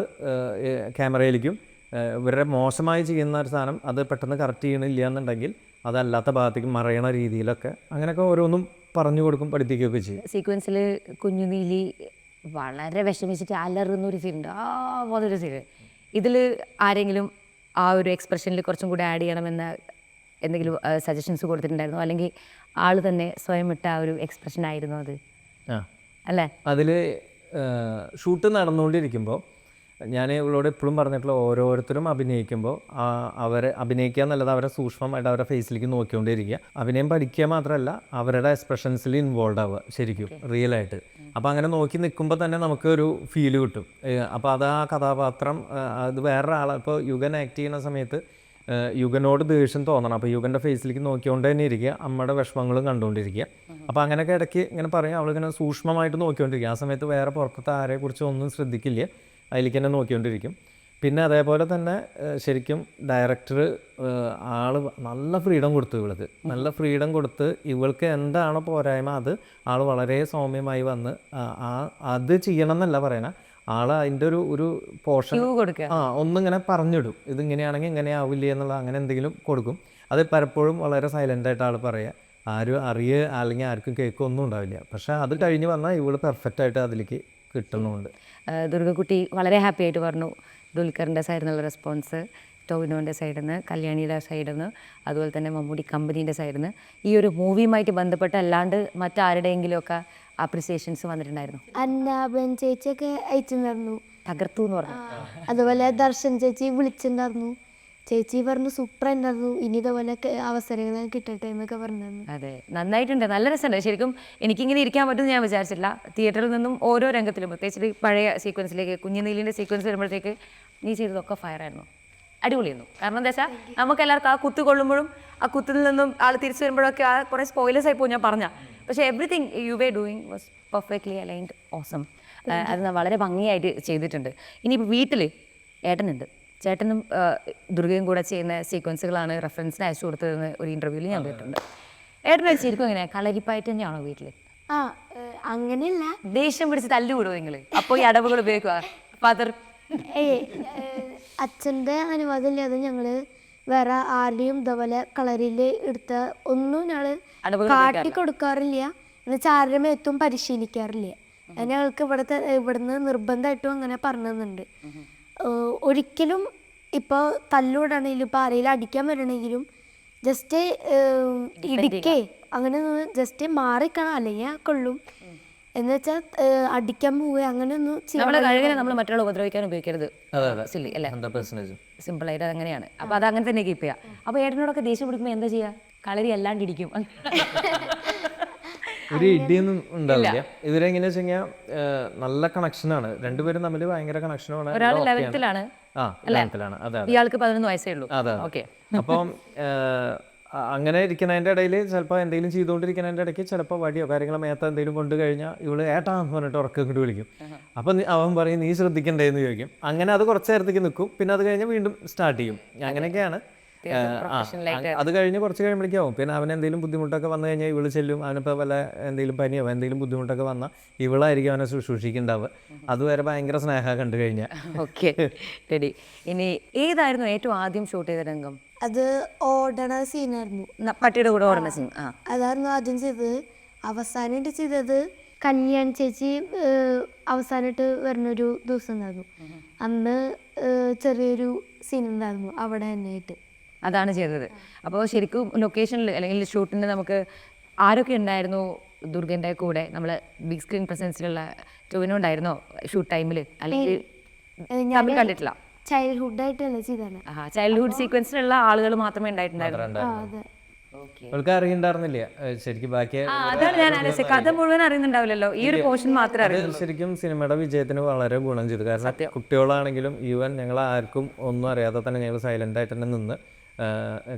ക്യാമറയിലേക്കും ഇവരെ ഇവരുടെ മോശമായി ചെയ്യുന്ന ഒരു സാധനം അത് പെട്ടെന്ന് കറക്റ്റ് ചെയ്യണില്ല എന്നുണ്ടെങ്കിൽ അതല്ലാത്ത ഭാഗത്തേക്ക് മറയണ രീതിയിലൊക്കെ അങ്ങനെയൊക്കെ ഓരോന്നും പറഞ്ഞു കൊടുക്കും പഠിപ്പിക്കുകയൊക്കെ ചെയ്യും. സീക്വൻസിൽ കുഞ്ഞുനീലി വളരെ വിഷമിച്ചിട്ട് അലറുന്ന ഒരു സീൻ ഉണ്ട്. ആ പോലൊരു സീൻ ഇതിൽ ആരെങ്കിലും ആ ഒരു എക്സ്പ്രഷനിൽ കുറച്ചും കൂടി ആഡ് ചെയ്യണമെന്ന് എന്തെങ്കിലും സജഷൻസ് കൊടുത്തിട്ടുണ്ടായിരുന്നു? അല്ലെങ്കിൽ ആൾ തന്നെ സ്വയം ഇട്ട ആ ഒരു എക്സ്പ്രഷൻ ആയിരുന്നു അത്? അല്ലേ? അതിൽ ഷൂട്ട് നടന്നുകൊണ്ടിരിക്കുമ്പോൾ ഞാൻ ഇവളോട് എപ്പോഴും പറഞ്ഞിട്ടുള്ള ഓരോരുത്തരും അഭിനയിക്കുമ്പോൾ അവരെ അഭിനയിക്കുക എന്നുള്ളത് അവരെ സൂക്ഷ്മമായിട്ട് അവരുടെ ഫേസിലേക്ക് നോക്കിക്കൊണ്ടിരിക്കുക അഭിനയം പഠിക്കുക മാത്രമല്ല അവരുടെ എക്സ്പ്രഷൻസിൽ ഇൻവോൾവ് ആവുക ശരിക്കും റിയൽ ആയിട്ട് അപ്പോൾ അങ്ങനെ നോക്കി നിൽക്കുമ്പോൾ തന്നെ നമുക്ക് ഒരു ഫീൽ കിട്ടും അപ്പോൾ അത് ആ കഥാപാത്രം അത് വേറൊരാളെ ഇപ്പോൾ യുഗൻ ആക്ട് ചെയ്യുന്ന സമയത്ത് യുഗനോട് ദേഷ്യം തോന്നണം. അപ്പോൾ യുഗന്റെ ഫേസിലേക്ക് നോക്കിക്കൊണ്ട് തന്നെ ഇരിക്കുക അമ്മയുടെ വിഷമങ്ങളും കണ്ടുകൊണ്ടിരിക്കുക. അപ്പോൾ അങ്ങനെയൊക്കെ ഇടയ്ക്ക് ഇങ്ങനെ പറയും അവളിങ്ങനെ സൂക്ഷ്മമായിട്ട് നോക്കിക്കൊണ്ടിരിക്കുക. ആ സമയത്ത് വേറെ പുറത്തത്തെ ആരെക്കുറിച്ചൊന്നും ശ്രദ്ധിക്കില്ല. അതിലേക്ക് തന്നെ നോക്കിക്കൊണ്ടിരിക്കും. പിന്നെ അതേപോലെ തന്നെ ശരിക്കും ഡയറക്ടർ ആൾ നല്ല ഫ്രീഡം കൊടുത്തു ഇവൾക്ക്. നല്ല ഫ്രീഡം കൊടുത്ത് ഇവൾക്ക് എന്താണോ പോരായ്മ അത് ആൾ വളരെ സൗമ്യമായി വന്ന് ആ- അത് ചെയ്യണം എന്നല്ല പറയണ. ആൾ അതിന്റെ ഒരു ഒരു പോർഷൻ ആ ഒന്നിങ്ങനെ പറഞ്ഞിടും. ഇതിങ്ങനെയാണെങ്കിൽ ഇങ്ങനെ ആവില്ല എന്നുള്ള അങ്ങനെ എന്തെങ്കിലും കൊടുക്കും. അത് പലപ്പോഴും വളരെ സൈലന്റ് ആയിട്ട് ആൾ പറയുക ആരും അറിയുക അല്ലെങ്കിൽ ആർക്കും കേൾക്കുക ഒന്നും ഉണ്ടാവില്ല. പക്ഷേ അത് കഴിഞ്ഞ് വന്നാൽ ഇവൾ പെർഫെക്റ്റ് ആയിട്ട് അതിലേക്ക് കിട്ടുന്നുണ്ട്. ദുർഗക്കുട്ടി വളരെ ഹാപ്പി ആയിട്ട് പറഞ്ഞു ദുൽഖറിന്റെ സൈഡിൽ നിന്നുള്ള റെസ്പോൺസ് ടോവിനോന്റെ സൈഡിൽ നിന്ന് കല്യാണിയുടെ സൈഡിൽ നിന്ന് അതുപോലെ തന്നെ മമ്മൂടി കമ്പനീന്റെ സൈഡിൽ നിന്ന് ഈ ഒരു മൂവിയുമായിട്ട് ബന്ധപ്പെട്ട് അല്ലാണ്ട് മറ്റാരുടെയെങ്കിലുമൊക്കെ അപ്രിസിയേഷൻസ് വന്നിട്ടുണ്ടായിരുന്നു? അന്നാബൻ ചേച്ചിയൊക്കെ അയച്ചിട്ടുണ്ടായിരുന്നു തകർത്തു എന്ന് പറഞ്ഞു. അതുപോലെ ദർശൻ ചേച്ചി വിളിച്ചിട്ടുണ്ടായിരുന്നു. ചേച്ചി പറഞ്ഞു സൂപ്പർ ഉണ്ടായിരുന്നു ഇനി ഇതുപോലെ അവസരങ്ങൾ കിട്ടട്ടെ എന്നൊക്കെ പറഞ്ഞു അതെ. നന്നായിട്ടുണ്ട്. നല്ല രസമുണ്ട്. ശരിക്കും എനിക്കിങ്ങനെ ഇരിക്കാൻ പറ്റുമെന്ന് ഞാൻ വിചാരിച്ചില്ല തിയേറ്ററിൽ നിന്നും ഓരോ രംഗത്തിലും പ്രത്യേകിച്ച് പഴയ സീക്വൻസിലേക്ക് കുഞ്ഞുനീലിന്റെ സീക്വൻസ് വരുമ്പോഴത്തേക്ക് നീ ചെയ്തതൊക്കെ ഫയർ ആയിരുന്നു അടിപൊളിയായിരുന്നു. കാരണം എന്താ വെച്ചാൽ നമുക്ക് എല്ലാവർക്കും ആ കുത്ത് കൊള്ളുമ്പോഴും ആ കുത്തിൽ നിന്നും ആൾ തിരിച്ചു വരുമ്പോഴൊക്കെ ആ കുറേ സ്പോയിലേഴ്സ് ആയി പോകും ഞാൻ പറഞ്ഞ. പക്ഷേ everything you were doing was perfectly aligned awesome അത് വളരെ ഭംഗിയായിട്ട് ചെയ്തിട്ടുണ്ട്. ഇനിയിപ്പോൾ വീട്ടിൽ ഏട്ടനുണ്ട്. ചേട്ടനും ദുർഗയും കൂടെ ചെയ്യുന്ന സീക്വൻസുകളാണ് റെഫറൻസിന് അയച്ചു കൊടുത്തതെന്ന് ഒരു ഇന്റർവ്യൂവിൽ ഞാൻ കേട്ടിട്ടുണ്ട്. ഏട്ടൻ വെച്ചിരിക്കും എങ്ങനെ കളരിപ്പായിട്ട് തന്നെയാണോ വീട്ടിൽ ആ അങ്ങനെയല്ല. ദേഷ്യം പിടിച്ച് തല്ലുകൂടുമോ നിങ്ങൾ അപ്പോൾ ഈ അടവുകൾ ഉപയോഗിക്കുക ഫാദർ ഏയ് ഏഹ്, അച്ഛന്റെ അനുവാദമില്ലാതെ ഞങ്ങൾ വേറെ ആരുടെയും ഇതേപോലെ കളറിൽ എടുത്ത ഒന്നും ഞങ്ങൾ കാട്ടി കൊടുക്കാറില്ല. എന്നുവെച്ചാൽ ആരുടെ മേത്തും പരിശീലിക്കാറില്ല. ഞങ്ങൾക്ക് ഇവിടുത്തെ ഇവിടുന്ന് നിർബന്ധമായിട്ടും അങ്ങനെ പറഞ്ഞു തന്നിട്ടുണ്ട് ഏഹ്, ഒരിക്കലും ഇപ്പോൾ തല്ലൂടാണെങ്കിലും ഇപ്പോൾ ആരെങ്കിലും അടിക്കാൻ വരണമെങ്കിലും ജസ്റ്റ് ഇടിക്കേ. അങ്ങനെ ജസ്റ്റ് മാറിക്കണം അല്ലെങ്കിൽ കൊള്ളും. എന്ന് വെച്ചാൽ അടിക്കാൻ പോവുക അങ്ങനെ ഒന്നും കഴിവിനെ നമ്മൾ മറ്റുള്ള ഉപദ്രവിക്കാൻ ഉപയോഗിക്കരുത്. സില്ലി അല്ലേ? സിമ്പിൾ ആയിട്ട് അങ്ങനെയാണ്. അതങ്ങനെയാണ് അപ്പോൾ അത് അങ്ങനെ തന്നെ കീപ്പ് ചെയ്യുക അപ്പൊ ഏട്ടനോടൊക്കെ ദേഷ്യം പിടിക്കുമ്പോൾ എന്താ ചെയ്യാ? കളരി അല്ലാണ്ട് ഇടിക്കും. <laughs> ഒരു ഇടിയൊന്നും ഉണ്ടാവില്ല. ഇവരെങ്ങനെ വെച്ച് കഴിഞ്ഞാൽ നല്ല കണക്ഷനാണ് രണ്ടുപേരും തമ്മിൽ ഭയങ്കര കണക്ഷനാണ് ഒരാൾ ലെവൻത്തിലാണ് ആ ലെവൻത്തിലാണ് അതെ ഇയാൾക്ക് പതിനൊന്ന് വയസ്സേ ഉള്ളൂ. അതെ ഓക്കെ. അപ്പം അങ്ങനെ ഇരിക്കുന്നതിന്റെ ഇടയിൽ ചിലപ്പോൾ എന്തെങ്കിലും ചെയ്തുകൊണ്ടിരിക്കുന്നതിന്റെ ഇടയ്ക്ക് ചിലപ്പോൾ വടിയോ കാര്യങ്ങളോ മേത്ത എന്തെങ്കിലും കൊണ്ടു കഴിഞ്ഞാൽ ഇവൾ ഏട്ടാ എന്ന് പറഞ്ഞിട്ട് ഉറക്കം ഇങ്ങോട്ട് വിളിക്കും. അപ്പം അവൻ പറയും നീ ശ്രദ്ധിക്കണ്ടേ എന്ന് ചോദിക്കും. അങ്ങനെ അത് കുറച്ച് നേരത്തേക്ക് നിൽക്കും പിന്നെ അത് കഴിഞ്ഞാൽ വീണ്ടും സ്റ്റാർട്ട് ചെയ്യും. അങ്ങനെയൊക്കെയാണ്. അത് കഴിഞ്ഞ് കുറച്ച് കഴിയുമ്പോഴേക്കും ആവും പിന്നെ അവൻ എന്തെങ്കിലും ബുദ്ധിമുട്ടൊക്കെ വന്നു കഴിഞ്ഞാൽ ഇവൾ ചെല്ലും. അവനിപ്പോൾ വല്ല എന്തെങ്കിലും പനിയോ എന്തെങ്കിലും ബുദ്ധിമുട്ടൊക്കെ വന്നാൽ ഇവളായിരിക്കും അവനെ ശുശ്രൂഷിക്കുന്നുണ്ടാവുക അതുവരെ ഭയങ്കര സ്നേഹം കണ്ടു കഴിഞ്ഞാൽ ഓക്കെ റെഡി. ഇനി ഏതായിരുന്നു ഏറ്റവും ആദ്യം ഷൂട്ട് ചെയ്ത രംഗം? അത് ഓടണ സീനായിരുന്നു. പട്ടിയുടെ കൂടെ ഓടണ സീൻ ആ. അതായിരുന്നു ആദ്യം ചെയ്തത്. അവസാനമായിട്ട് ചെയ്തത് കല്യാൺ ചേച്ചി അവസാനമായിട്ട് വരുന്നൊരു ദിവസം ഉണ്ടായിരുന്നു. അന്ന് ചെറിയൊരു സീൻ ഉണ്ടായിരുന്നു. അവിടെ തന്നെയായിട്ട്. അതാണ് ചെയ്തത്. അപ്പോൾ ശരിക്കും ലൊക്കേഷനിൽ അല്ലെങ്കിൽ ഷൂട്ടിന് നമുക്ക് ആരൊക്കെ ഉണ്ടായിരുന്നു ദുർഗന്റെ കൂടെ? നമ്മൾ ബിഗ് സ്ക്രീൻ പ്രസൻസിലുള്ള ടോവിനോ ഉണ്ടായിരുന്നോ ഷൂട്ട് ടൈമിൽ അല്ലെങ്കിൽ തമ്മിൽ കണ്ടിട്ടില്ല. ചെയ്തത് ആ ചൈൽഡ്ഹുഡ് സീക്വൻസിലുള്ള ആളുകൾ മാത്രമേ ഉണ്ടായിട്ടുണ്ടായിരുന്നു അറിയണ്ടായിരുന്നില്ല. ശരിക്കും ബാക്കി അതാണ് ഞാൻ കഥ മുഴുവൻ അറിയുന്നുണ്ടാവില്ലല്ലോ. ഈ ഒരു പോർഷൻ മാത്രമേ ശരിക്കും സിനിമയുടെ വിജയത്തിന് വളരെ ഗുണം ചെയ്തു. കാരണം കുട്ടികളാണെങ്കിലും ഈവൻ ഞങ്ങൾ ആർക്കും ഒന്നും അറിയാതെ തന്നെ ഞങ്ങൾ സൈലന്റ് ആയിട്ട് തന്നെ നിന്ന്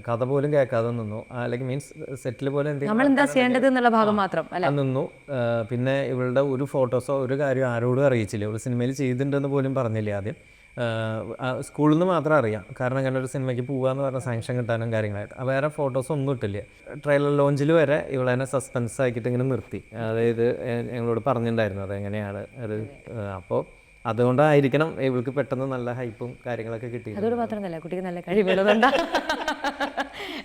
കഥ പോലും കേൾക്കാതെ നിന്നു. അല്ലെങ്കിൽ മീൻസ് സെറ്റിൽ പോലെ എന്തെങ്കിലും എന്നുള്ള ഭാഗം മാത്രം നിന്നു. പിന്നെ ഇവളുടെ ഒരു ഫോട്ടോസോ ഒരു കാര്യം ആരോടും അറിയിച്ചില്ല. ഇവൾ സിനിമയിൽ ചെയ്തിട്ടുണ്ടെന്ന് പോലും പറഞ്ഞില്ല ആദ്യം. സ്കൂളിൽ നിന്ന് മാത്രം അറിയാം. കാരണം അങ്ങനെ ഒരു സിനിമയ്ക്ക് പോകാന്ന് പറഞ്ഞ സാങ്ഷൻ കിട്ടാനും കാര്യങ്ങളായിട്ട്. വേറെ ഫോട്ടോസ് ഒന്നും ഇട്ടില്ല. ട്രെയിലർ ലോഞ്ചിൽ വരെ ഇവളെന്നെ സസ്പെൻസ് ആക്കിയിട്ട് ഇങ്ങനെ നിർത്തി. അതായത് ഞങ്ങളോട് പറഞ്ഞിട്ടുണ്ടായിരുന്നു അത് എങ്ങനെയാണ് അത് അപ്പോൾ അതുകൊണ്ടായിരിക്കണം ഇവൾക്ക് പെട്ടെന്ന് നല്ല ഹൈപ്പും കാര്യങ്ങളൊക്കെ കിട്ടി അതോട് മാത്രമല്ല കുട്ടിക്ക് നല്ല കഴിവുള്ളതുണ്ട്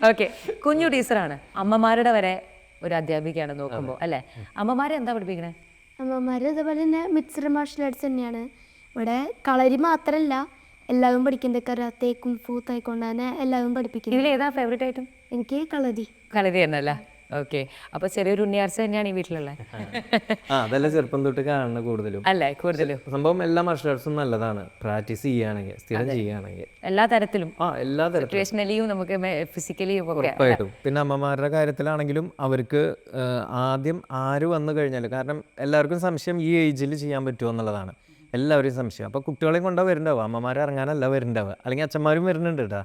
ഓക്കെ കുഞ്ഞു ടീച്ചറാണ് അമ്മമാരുടെ വരെ ഒരു അധ്യാപികയാണ് നോക്കുമ്പോൾ അല്ലേ? അമ്മമാരെ എന്താ പഠിപ്പിക്കണേ? അമ്മമാർ അതുപോലെ തന്നെ മിക്സഡ് മാർഷൽ ആർട്സ് തന്നെയാണ്. ഇവിടെ കളരി മാത്രമല്ല എല്ലാവരും പഠിക്കുന്നത് കരാത്തെ കുംഫു എല്ലാവരും പഠിപ്പിക്കുന്നത്. ഇതിൽ ഏതാ ഫേവറേറ്റ് ആയിട്ടും? എനിക്ക് കളരി. കളരി തന്നെയല്ലേ? ഓക്കെ. അപ്പൊ ചെറിയൊരു ഉണ്ണിയാർച്ച തന്നെയാണ് ഈ വീട്ടിലുള്ളത് ആ അതല്ല ചെറുപ്പം തൊട്ട് കാണുന്ന കൂടുതലും. അല്ലേ കൂടുതലും. സംഭവം എല്ലാ മാർഷൽ ആർട്സും നല്ലതാണ്. പ്രാക്ടീസ് ചെയ്യുകയാണെങ്കിൽ സ്ഥിരം ചെയ്യുകയാണെങ്കിൽ. എല്ലാ തരത്തിലും. ആ എല്ലാ തരത്തിലും. സിറ്റുവേഷനലിയും നമുക്ക് ഫിസിക്കലിയും ഒക്കെ ഉറപ്പായിട്ടും. പിന്നെ അമ്മമാരുടെ കാര്യത്തിലാണെങ്കിലും അവർക്ക് ആദ്യം ആര് വന്നു കഴിഞ്ഞാൽ കാരണം എല്ലാവർക്കും സംശയം ഈ ഏജിൽ ചെയ്യാൻ പറ്റുമോ എന്നുള്ളതാണ്. എല്ലാവരും സംശയം. അപ്പോൾ കുട്ടികളെയും കൊണ്ടാണ് വരുന്നുണ്ടാവുക. അമ്മമാർ ഇറങ്ങാനല്ല വരുന്നുണ്ടാവുക. അല്ലെങ്കിൽ അച്ഛന്മാരും വരുന്നുണ്ട് കേട്ടോ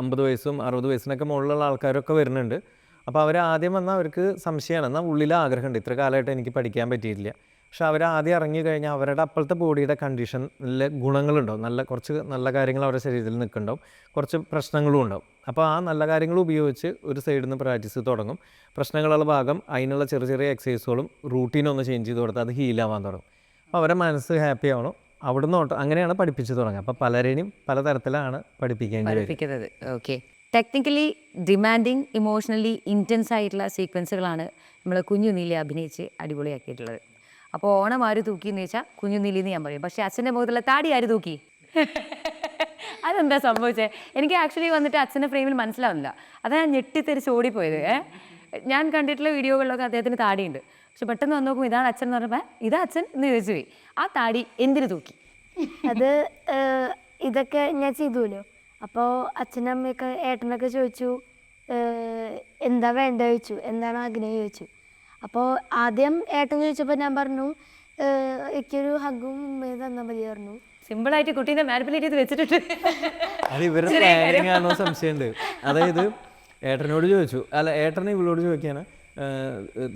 അമ്പത് വയസ്സും അറുപത് വയസ്സിനൊക്കെ മുകളിലുള്ള ആൾക്കാരൊക്കെ വരുന്നുണ്ട്. അപ്പോൾ അവർ ആദ്യം വന്നാൽ അവർക്ക് സംശയമാണ്. എന്നാൽ ഉള്ളിൽ ആഗ്രഹമുണ്ട്. ഇത്ര കാലമായിട്ട് എനിക്ക് പഠിക്കാൻ പറ്റിയിട്ടില്ല. പക്ഷെ അവർ ആദ്യം ഇറങ്ങി കഴിഞ്ഞാൽ അവരുടെ അപ്പോഴത്തെ ബോഡിയുടെ കണ്ടീഷൻ കണ്ടീഷനിൽ ഗുണങ്ങളുണ്ടാവും. നല്ല കുറച്ച് നല്ല കാര്യങ്ങൾ അവരുടെ ശരീരത്തിൽ നിൽക്കുന്നുണ്ടാവും. കുറച്ച് പ്രശ്നങ്ങളും ഉണ്ടാവും. അപ്പോൾ ആ നല്ല കാര്യങ്ങൾ ഉപയോഗിച്ച് ഒരു സൈഡിൽ നിന്ന് പ്രാക്ടീസ് തുടങ്ങും. പ്രശ്നങ്ങളുള്ള ഭാഗം അതിനുള്ള ചെറിയ ചെറിയ എക്സസൈസുകളും റൂട്ടീനൊന്ന് ചേഞ്ച് ചെയ്ത് കൊടുത്താൽ അത് ഹീലാവാൻ തുടങ്ങും. അപ്പോൾ അവരുടെ മനസ്സ് ഹാപ്പി ആവണം. അവിടുന്ന് അങ്ങനെയാണ് പഠിപ്പിച്ച് തുടങ്ങുക. അപ്പോൾ പലരെയും പലതരത്തിലാണ് പഠിപ്പിക്കേണ്ടത് okay technically demanding emotionally intense ആയിട്ടുള്ള സീക്വൻസുകളാണ് നമ്മൾ കുഞ്ഞു നീലി അഭിനയിച്ച് അടിപൊളിയാക്കിയിട്ടുള്ളത്. അപ്പോൾ ഓണം ആര് തൂക്കി എന്ന് വെച്ചാൽ കുഞ്ഞു നീലി എന്ന് ഞാൻ പറയും. പക്ഷേ അച്ഛന്റെ മുഖത്തുള്ള താടി ആര് തൂക്കി? <laughs> അതെന്താ സംഭവിച്ചത് എനിക്ക് ആക്ച്വലി വന്നിട്ട് അച്ഛന്റെ ഫ്രെയിമിൽ മനസ്സിലാവുന്നില്ല. അതാണ് ഞാൻ ഞെട്ടിത്തെറിച്ച് ഓടിപ്പോയത്. ഞാൻ കണ്ടിട്ടുള്ള വീഡിയോകളിലൊക്കെ അദ്ദേഹത്തിന് താടിയുണ്ട്. പക്ഷെ പെട്ടെന്ന് വന്ന് നോക്കുമ്പോൾ ഇതാണ് അച്ഛൻ എന്ന് പറഞ്ഞപ്പോൾ ഇതാ അച്ഛൻ എന്ന് ചോദിച്ചു പോയി. ആ താടി എന്തിനു തൂക്കി? അത് ഇതൊക്കെ ഞാൻ ചെയ്തുല്ലോ അപ്പോൾ അച്ഛനും അമ്മയൊക്കെ ഏട്ടനൊക്കെ ചോദിച്ചു എന്താ വേണ്ട? ചോദിച്ചു. എന്താണ് ആഗ്രഹം ചോദിച്ചു. അപ്പോൾ ആദ്യം ഏട്ടൻ ചോദിച്ചപ്പോൾ ഞാൻ പറഞ്ഞു എനിക്കൊരു ഹഗും ഉമ്മയും തന്നാൽ മതി പറഞ്ഞു. സിമ്പിളായിട്ട് കുട്ടീനെ മാനിപ്പുലേറ്റ് ചെയ്ത് വെച്ചിട്ടുണ്ട്. അത് ഇവരുടെ പ്ലാനിങ് ആണോ സംശയമുണ്ട്. അതായത് ഏട്ടനോട് ചോദിച്ചു. അല്ല ഏട്ടനെ ഇവളോട് ചോദിക്കാണ്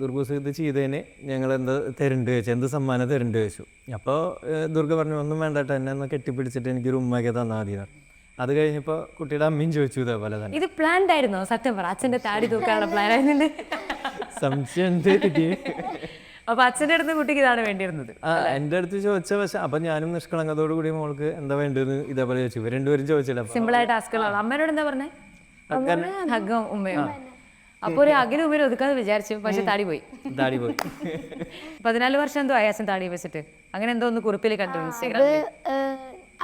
ദുർഗൂസ് ഇത് ചെയ്തതിന് ഞങ്ങൾ എന്ത് തരണ്ട് ചോദിച്ചു എന്ത് സമ്മാനം തരണ്ട് ചോദിച്ചു അപ്പോൾ ദുർഗ പറഞ്ഞു ഒന്നും വേണ്ടട്ടെ എന്നെ ഒന്ന് കെട്ടിപ്പിടിച്ചിട്ട് എനിക്കൊരു ഉമ്മയൊക്കെ തന്നാൽ മതി പറഞ്ഞു. അത് കഴിഞ്ഞപ്പോൾ കുട്ടിയുടെ അമ്മയും ചോദിച്ചു ഇതേപോലെ തന്നെ. ഇത് പ്ലാൻഡ് ആയിരുന്നോ? സത്യം പറ. അച്ഛന്റെ താടി തൂക്കാനുള്ള പ്ലാൻ ആയിരുന്നുണ്ട് സംശയം അപ്പൊ അച്ഛന്റെ അടുത്ത് കുട്ടിക്ക് ഇതാണ് വേണ്ടിയിരുന്നത്. ആ എന്റെ അടുത്ത് ചോദിച്ച പക്ഷെ അപ്പൊ ഞാനും നിഷ്കളങ്കതോട് കൂടി മോൾക്ക് എന്താ വേണ്ടതെന്ന് ഇതേപോലെ ചോദിച്ചു. ഇവർ രണ്ടുപേരും ചോദിച്ചില്ല. സിമ്പിൾ ആയിട്ട് ടാസ്കുകളാണ് അമ്മേനോട് എന്താ പറഞ്ഞേ? ഉമ്മയും. അപ്പൊ ഒരു അകലും ഉമ്മയും ഒതുക്കാന്ന് വിചാരിച്ചു. പക്ഷെ താടി പോയി. താടി പോയി. പതിനാല് വർഷം എന്തോ ആയി അച്ഛൻ താടി വെച്ചിട്ട്. അങ്ങനെ എന്തോ ഒന്ന് കുറിപ്പിൽ കണ്ടു ഇൻസ്റ്റാഗ്രാമിൽ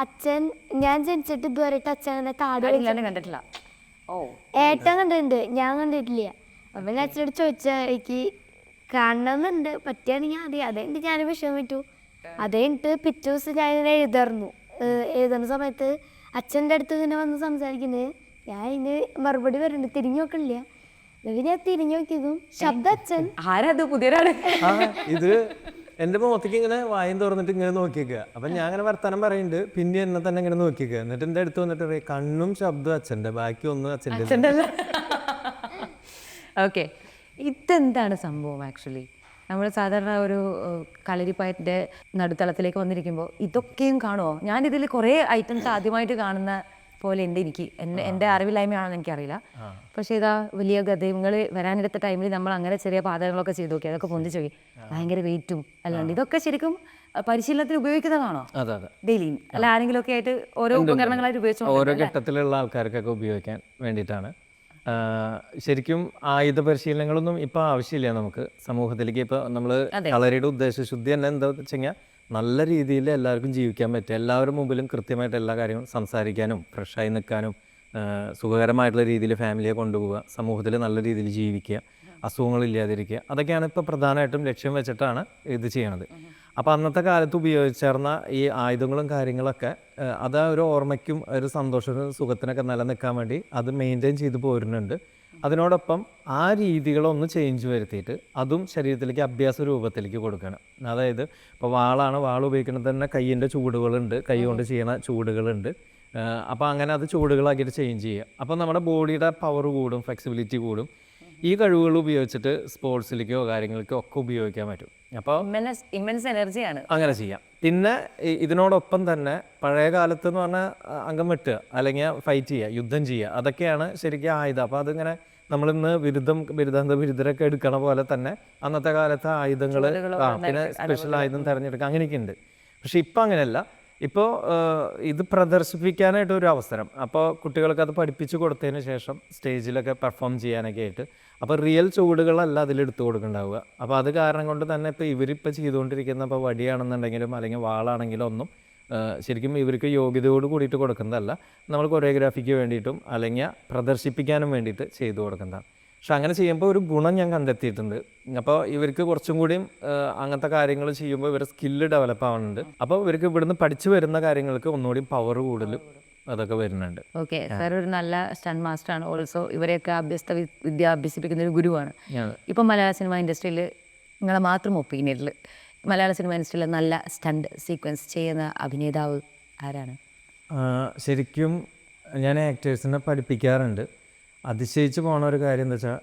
അച്ഛൻ ഞാൻ ജനിച്ചിട്ട് ഇതുവരെ അച്ഛൻ അങ്ങനെ കണ്ടിട്ടില്ല. ഓ. ഏട്ടൻ കണ്ടിട്ടുണ്ട് ഞാൻ കണ്ടിട്ടില്ല. അപ്പൊ ഞാൻ അച്ഛനോട് ചോദിച്ചാൽ എനിക്ക് കാണണമെന്നുണ്ട് പറ്റുകയാണെങ്കിൽ അതെ അതെനിക്ക് ഞാൻ വിഷയം പറ്റൂ അതേണ്ടിട്ട് പിറ്റേ ദിവസം ഞാൻ ഇങ്ങനെ എഴുതായിരുന്നു. ഏഹ് എഴുതുന്ന സമയത്ത് അച്ഛന്റെ അടുത്ത് ഇങ്ങനെ വന്ന് സംസാരിക്കുന്നത് ഞാൻ ഇതിന് മറുപടി വരുന്നുണ്ട് തിരിഞ്ഞു നോക്കണില്ല. ഞാൻ തിരിഞ്ഞു നോക്കിയതും ശബ്ദ അച്ഛൻ. ആരാ അത് പുതിയൊരാൾ? ആ ഇത് എന്റെ മുഖത്തേക്ക് ഇങ്ങനെ വായും തുറന്നിട്ട് ഇങ്ങനെ നോക്കിക്കുക അപ്പം ഞാൻ അങ്ങനെ വർത്തമാനം പറയുന്നുണ്ട് പിന്നെ എന്നെ തന്നെ ഇങ്ങനെ നോക്കിക്കുക എന്നിട്ട് എന്റെ അടുത്ത് വന്നിട്ട് പറയും കണ്ണും ശബ്ദവും അച്ഛന്റെ ബാക്കി ഒന്നും അച്ഛന്റെ ഓക്കെ ഇതെന്താണ് സംഭവം ആക്ച്വലി നമ്മൾ സാധാരണ ഒരു കളരിപ്പയറ്റിന്റെ നടുത്തളത്തിലേക്ക് വന്നിരിക്കുമ്പോൾ ഇതൊക്കെയും കാണുമോ ഞാനിതിൽ കുറേ ഐറ്റംസ് ആദ്യമായിട്ട് കാണുന്ന പോലെ ഉണ്ട് എനിക്ക്. എന്നെ എന്റെ അറിവില്ലായ്മയാണെന്ന് എനിക്കറിയില്ല. പക്ഷെ ഇതാ വലിയ ഗതങ്ങൾ വരാനെടുത്ത ടൈമിൽ നമ്മൾ അങ്ങനെ ചെറിയ പാതകളൊക്കെ ചെയ്തു നോക്കി. അതൊക്കെ പൊന്തിച്ചു നോക്കി. ഭയങ്കര വെയിറ്റും അല്ലാണ്ട് ഇതൊക്കെ ശരിക്കും പരിശീലനത്തിന് ഉപയോഗിക്കുന്നതാണോ? ഡെയിലി. അല്ല ആരെങ്കിലും ഒക്കെ ആയിട്ട് ഓരോ ഉപകരണങ്ങളായിട്ട് ഉപയോഗിച്ചു ഓരോ ഘട്ടത്തിലുള്ള ആൾക്കാർക്കൊക്കെ ഉപയോഗിക്കാൻ വേണ്ടിയിട്ടാണ്. ശരിക്കും ആയുധ പരിശീലനങ്ങളൊന്നും ഇപ്പൊ ആവശ്യമില്ല നമുക്ക്. സമൂഹത്തിലേക്ക് ഇപ്പോൾ നമ്മൾ കളരിയുടെ ഉദ്ദേശശുദ്ധി തന്നെ എന്താ വെച്ച് കഴിഞ്ഞാൽ നല്ല രീതിയിൽ എല്ലാവർക്കും ജീവിക്കാൻ പറ്റും എല്ലാവരുടെ മുമ്പിലും കൃത്യമായിട്ട് എല്ലാ കാര്യങ്ങളും സംസാരിക്കാനും ഫ്രഷായി നിൽക്കാനും സുഖകരമായിട്ടുള്ള രീതിയിൽ ഫാമിലിയെ കൊണ്ടുപോവുക സമൂഹത്തിൽ നല്ല രീതിയിൽ ജീവിക്കുക അസുഖങ്ങളില്ലാതിരിക്കുക അതൊക്കെയാണ് ഇപ്പോൾ പ്രധാനമായിട്ടും ലക്ഷ്യം വെച്ചിട്ടാണ് ഇത് ചെയ്യണത്. അപ്പോൾ അന്നത്തെ കാലത്ത് ഉപയോഗിച്ചേർന്ന ഈ ആയുധങ്ങളും കാര്യങ്ങളൊക്കെ അത് ഒരു ഓർമ്മയ്ക്കും ഒരു സന്തോഷത്തിനും സുഖത്തിനൊക്കെ നിലനിൽക്കാൻ വേണ്ടി അത് മെയിന്റെയിൻ ചെയ്തു പോരുന്നുണ്ട്. അതിനോടൊപ്പം ആ രീതികളൊന്ന് ചേഞ്ച് വരുത്തിയിട്ട് അതും ശരീരത്തിലേക്ക് അഭ്യാസ രൂപത്തിലേക്ക് കൊടുക്കണം. അതായത് ഇപ്പോൾ വാളാണ് വാൾ ഉപയോഗിക്കുന്നത് തന്നെ കയ്യിന്റെ ചൂടുകളുണ്ട് കൈ കൊണ്ട് ചെയ്യണ ചൂടുകളുണ്ട്. അപ്പോൾ അങ്ങനെ അത് ചൂടുകളാക്കിയിട്ട് ചേഞ്ച് ചെയ്യുക. അപ്പോൾ നമ്മുടെ ബോഡിയുടെ പവർ കൂടും ഫ്ലെക്സിബിലിറ്റി കൂടും. ഈ കഴിവുകൾ ഉപയോഗിച്ചിട്ട് സ്പോർട്സിലേക്കോ കാര്യങ്ങൾക്കോ ഒക്കെ ഉപയോഗിക്കാൻ പറ്റും. അപ്പോൾ എനർജിയാണ് അങ്ങനെ ചെയ്യാം. പിന്നെ ഇതിനോടൊപ്പം തന്നെ പഴയ കാലത്ത് എന്ന് പറഞ്ഞാൽ അംഗം വെട്ടുക അല്ലെങ്കിൽ ഫൈറ്റ് ചെയ്യുക യുദ്ധം ചെയ്യുക അതൊക്കെയാണ് ശരിക്കും ആയുധം. അപ്പോൾ അതിങ്ങനെ നമ്മളിന്ന് ബിരുദം ബിരുദാന്ത ബിരുദരൊക്കെ എടുക്കണ പോലെ തന്നെ അന്നത്തെ കാലത്ത് ആയുധങ്ങൾ ആ പിന്നെ സ്പെഷ്യൽ ആയുധം തിരഞ്ഞെടുക്കുക അങ്ങനെയൊക്കെ ഉണ്ട് പക്ഷെ ഇപ്പം അങ്ങനെയല്ല. ഇപ്പോൾ ഇത് പ്രദർശിപ്പിക്കാനായിട്ട് ഒരു അവസരം. അപ്പോൾ കുട്ടികൾക്ക് അത് പഠിപ്പിച്ചു കൊടുത്തതിന് ശേഷം സ്റ്റേജിലൊക്കെ പെർഫോം ചെയ്യാനൊക്കെ ആയിട്ട് അപ്പോൾ റിയൽ ചുവടുകളല്ല അതിൽ എടുത്തു കൊടുക്കുന്നുണ്ടാവുക അപ്പോൾ അത് കാരണം കൊണ്ട് തന്നെ ഇപ്പോൾ ഇവരിപ്പോൾ ചെയ്തുകൊണ്ടിരിക്കുന്ന ഇപ്പോൾ വടിയാണെന്നുണ്ടെങ്കിലും അല്ലെങ്കിൽ വാളാണെങ്കിലും ഒന്നും ശരിക്കും ഇവർക്ക് യോഗ്യതയോട് കൂടിയിട്ട് കൊടുക്കുന്നതല്ല. നമ്മൾ കൊറിയോഗ്രാഫിക്ക് വേണ്ടിയിട്ടും അല്ലെങ്കിൽ പ്രദർശിപ്പിക്കാനും വേണ്ടിയിട്ട് ചെയ്തു കൊടുക്കുന്നതാണ്. പക്ഷെ അങ്ങനെ ചെയ്യുമ്പോൾ ഒരു ഗുണം ഞാൻ കണ്ടെത്തിയിട്ടുണ്ട്. അപ്പോൾ ഇവർക്ക് കുറച്ചും കൂടിയും അങ്ങനത്തെ കാര്യങ്ങൾ ചെയ്യുമ്പോൾ ഇവരുടെ സ്കില്ല് ഡെവലപ്പ് ആവുന്നുണ്ട്. അപ്പോൾ ഇവർക്ക് ഇവിടുന്ന് പഠിച്ചു വരുന്ന കാര്യങ്ങൾക്ക് ഒന്നുകൂടി പവർ കൂടുതലും. അതൊക്കെ വരുന്നുണ്ട്. ഓക്കെ സാർ ഒരു നല്ല സ്റ്റണ്ട് മാസ്റ്റർ ആണ് ഓൾസോ ഇവരെയൊക്കെ അഭ്യസ്ത വിദ്യ അഭ്യസിപ്പിക്കുന്ന ഒരു ഗുരുവാണ്. ഇപ്പം മലയാള സിനിമ ഇൻഡസ്ട്രിയിൽ നിങ്ങളെ മാത്രം ഒപ്പീനിയനിൽ മലയാള സിനിമ ഇൻഡസ്ട്രിയിൽ നല്ല സ്റ്റണ്ട് സീക്വൻസ് ചെയ്യുന്ന അഭിനേതാവ് ആരാണ്? ശരിക്കും ഞാൻ ആക്ടേഴ്സിനെ പഠിപ്പിക്കാറുണ്ട്. അതിശയിച്ച് പോണ ഒരു കാര്യം എന്താ വെച്ചാൽ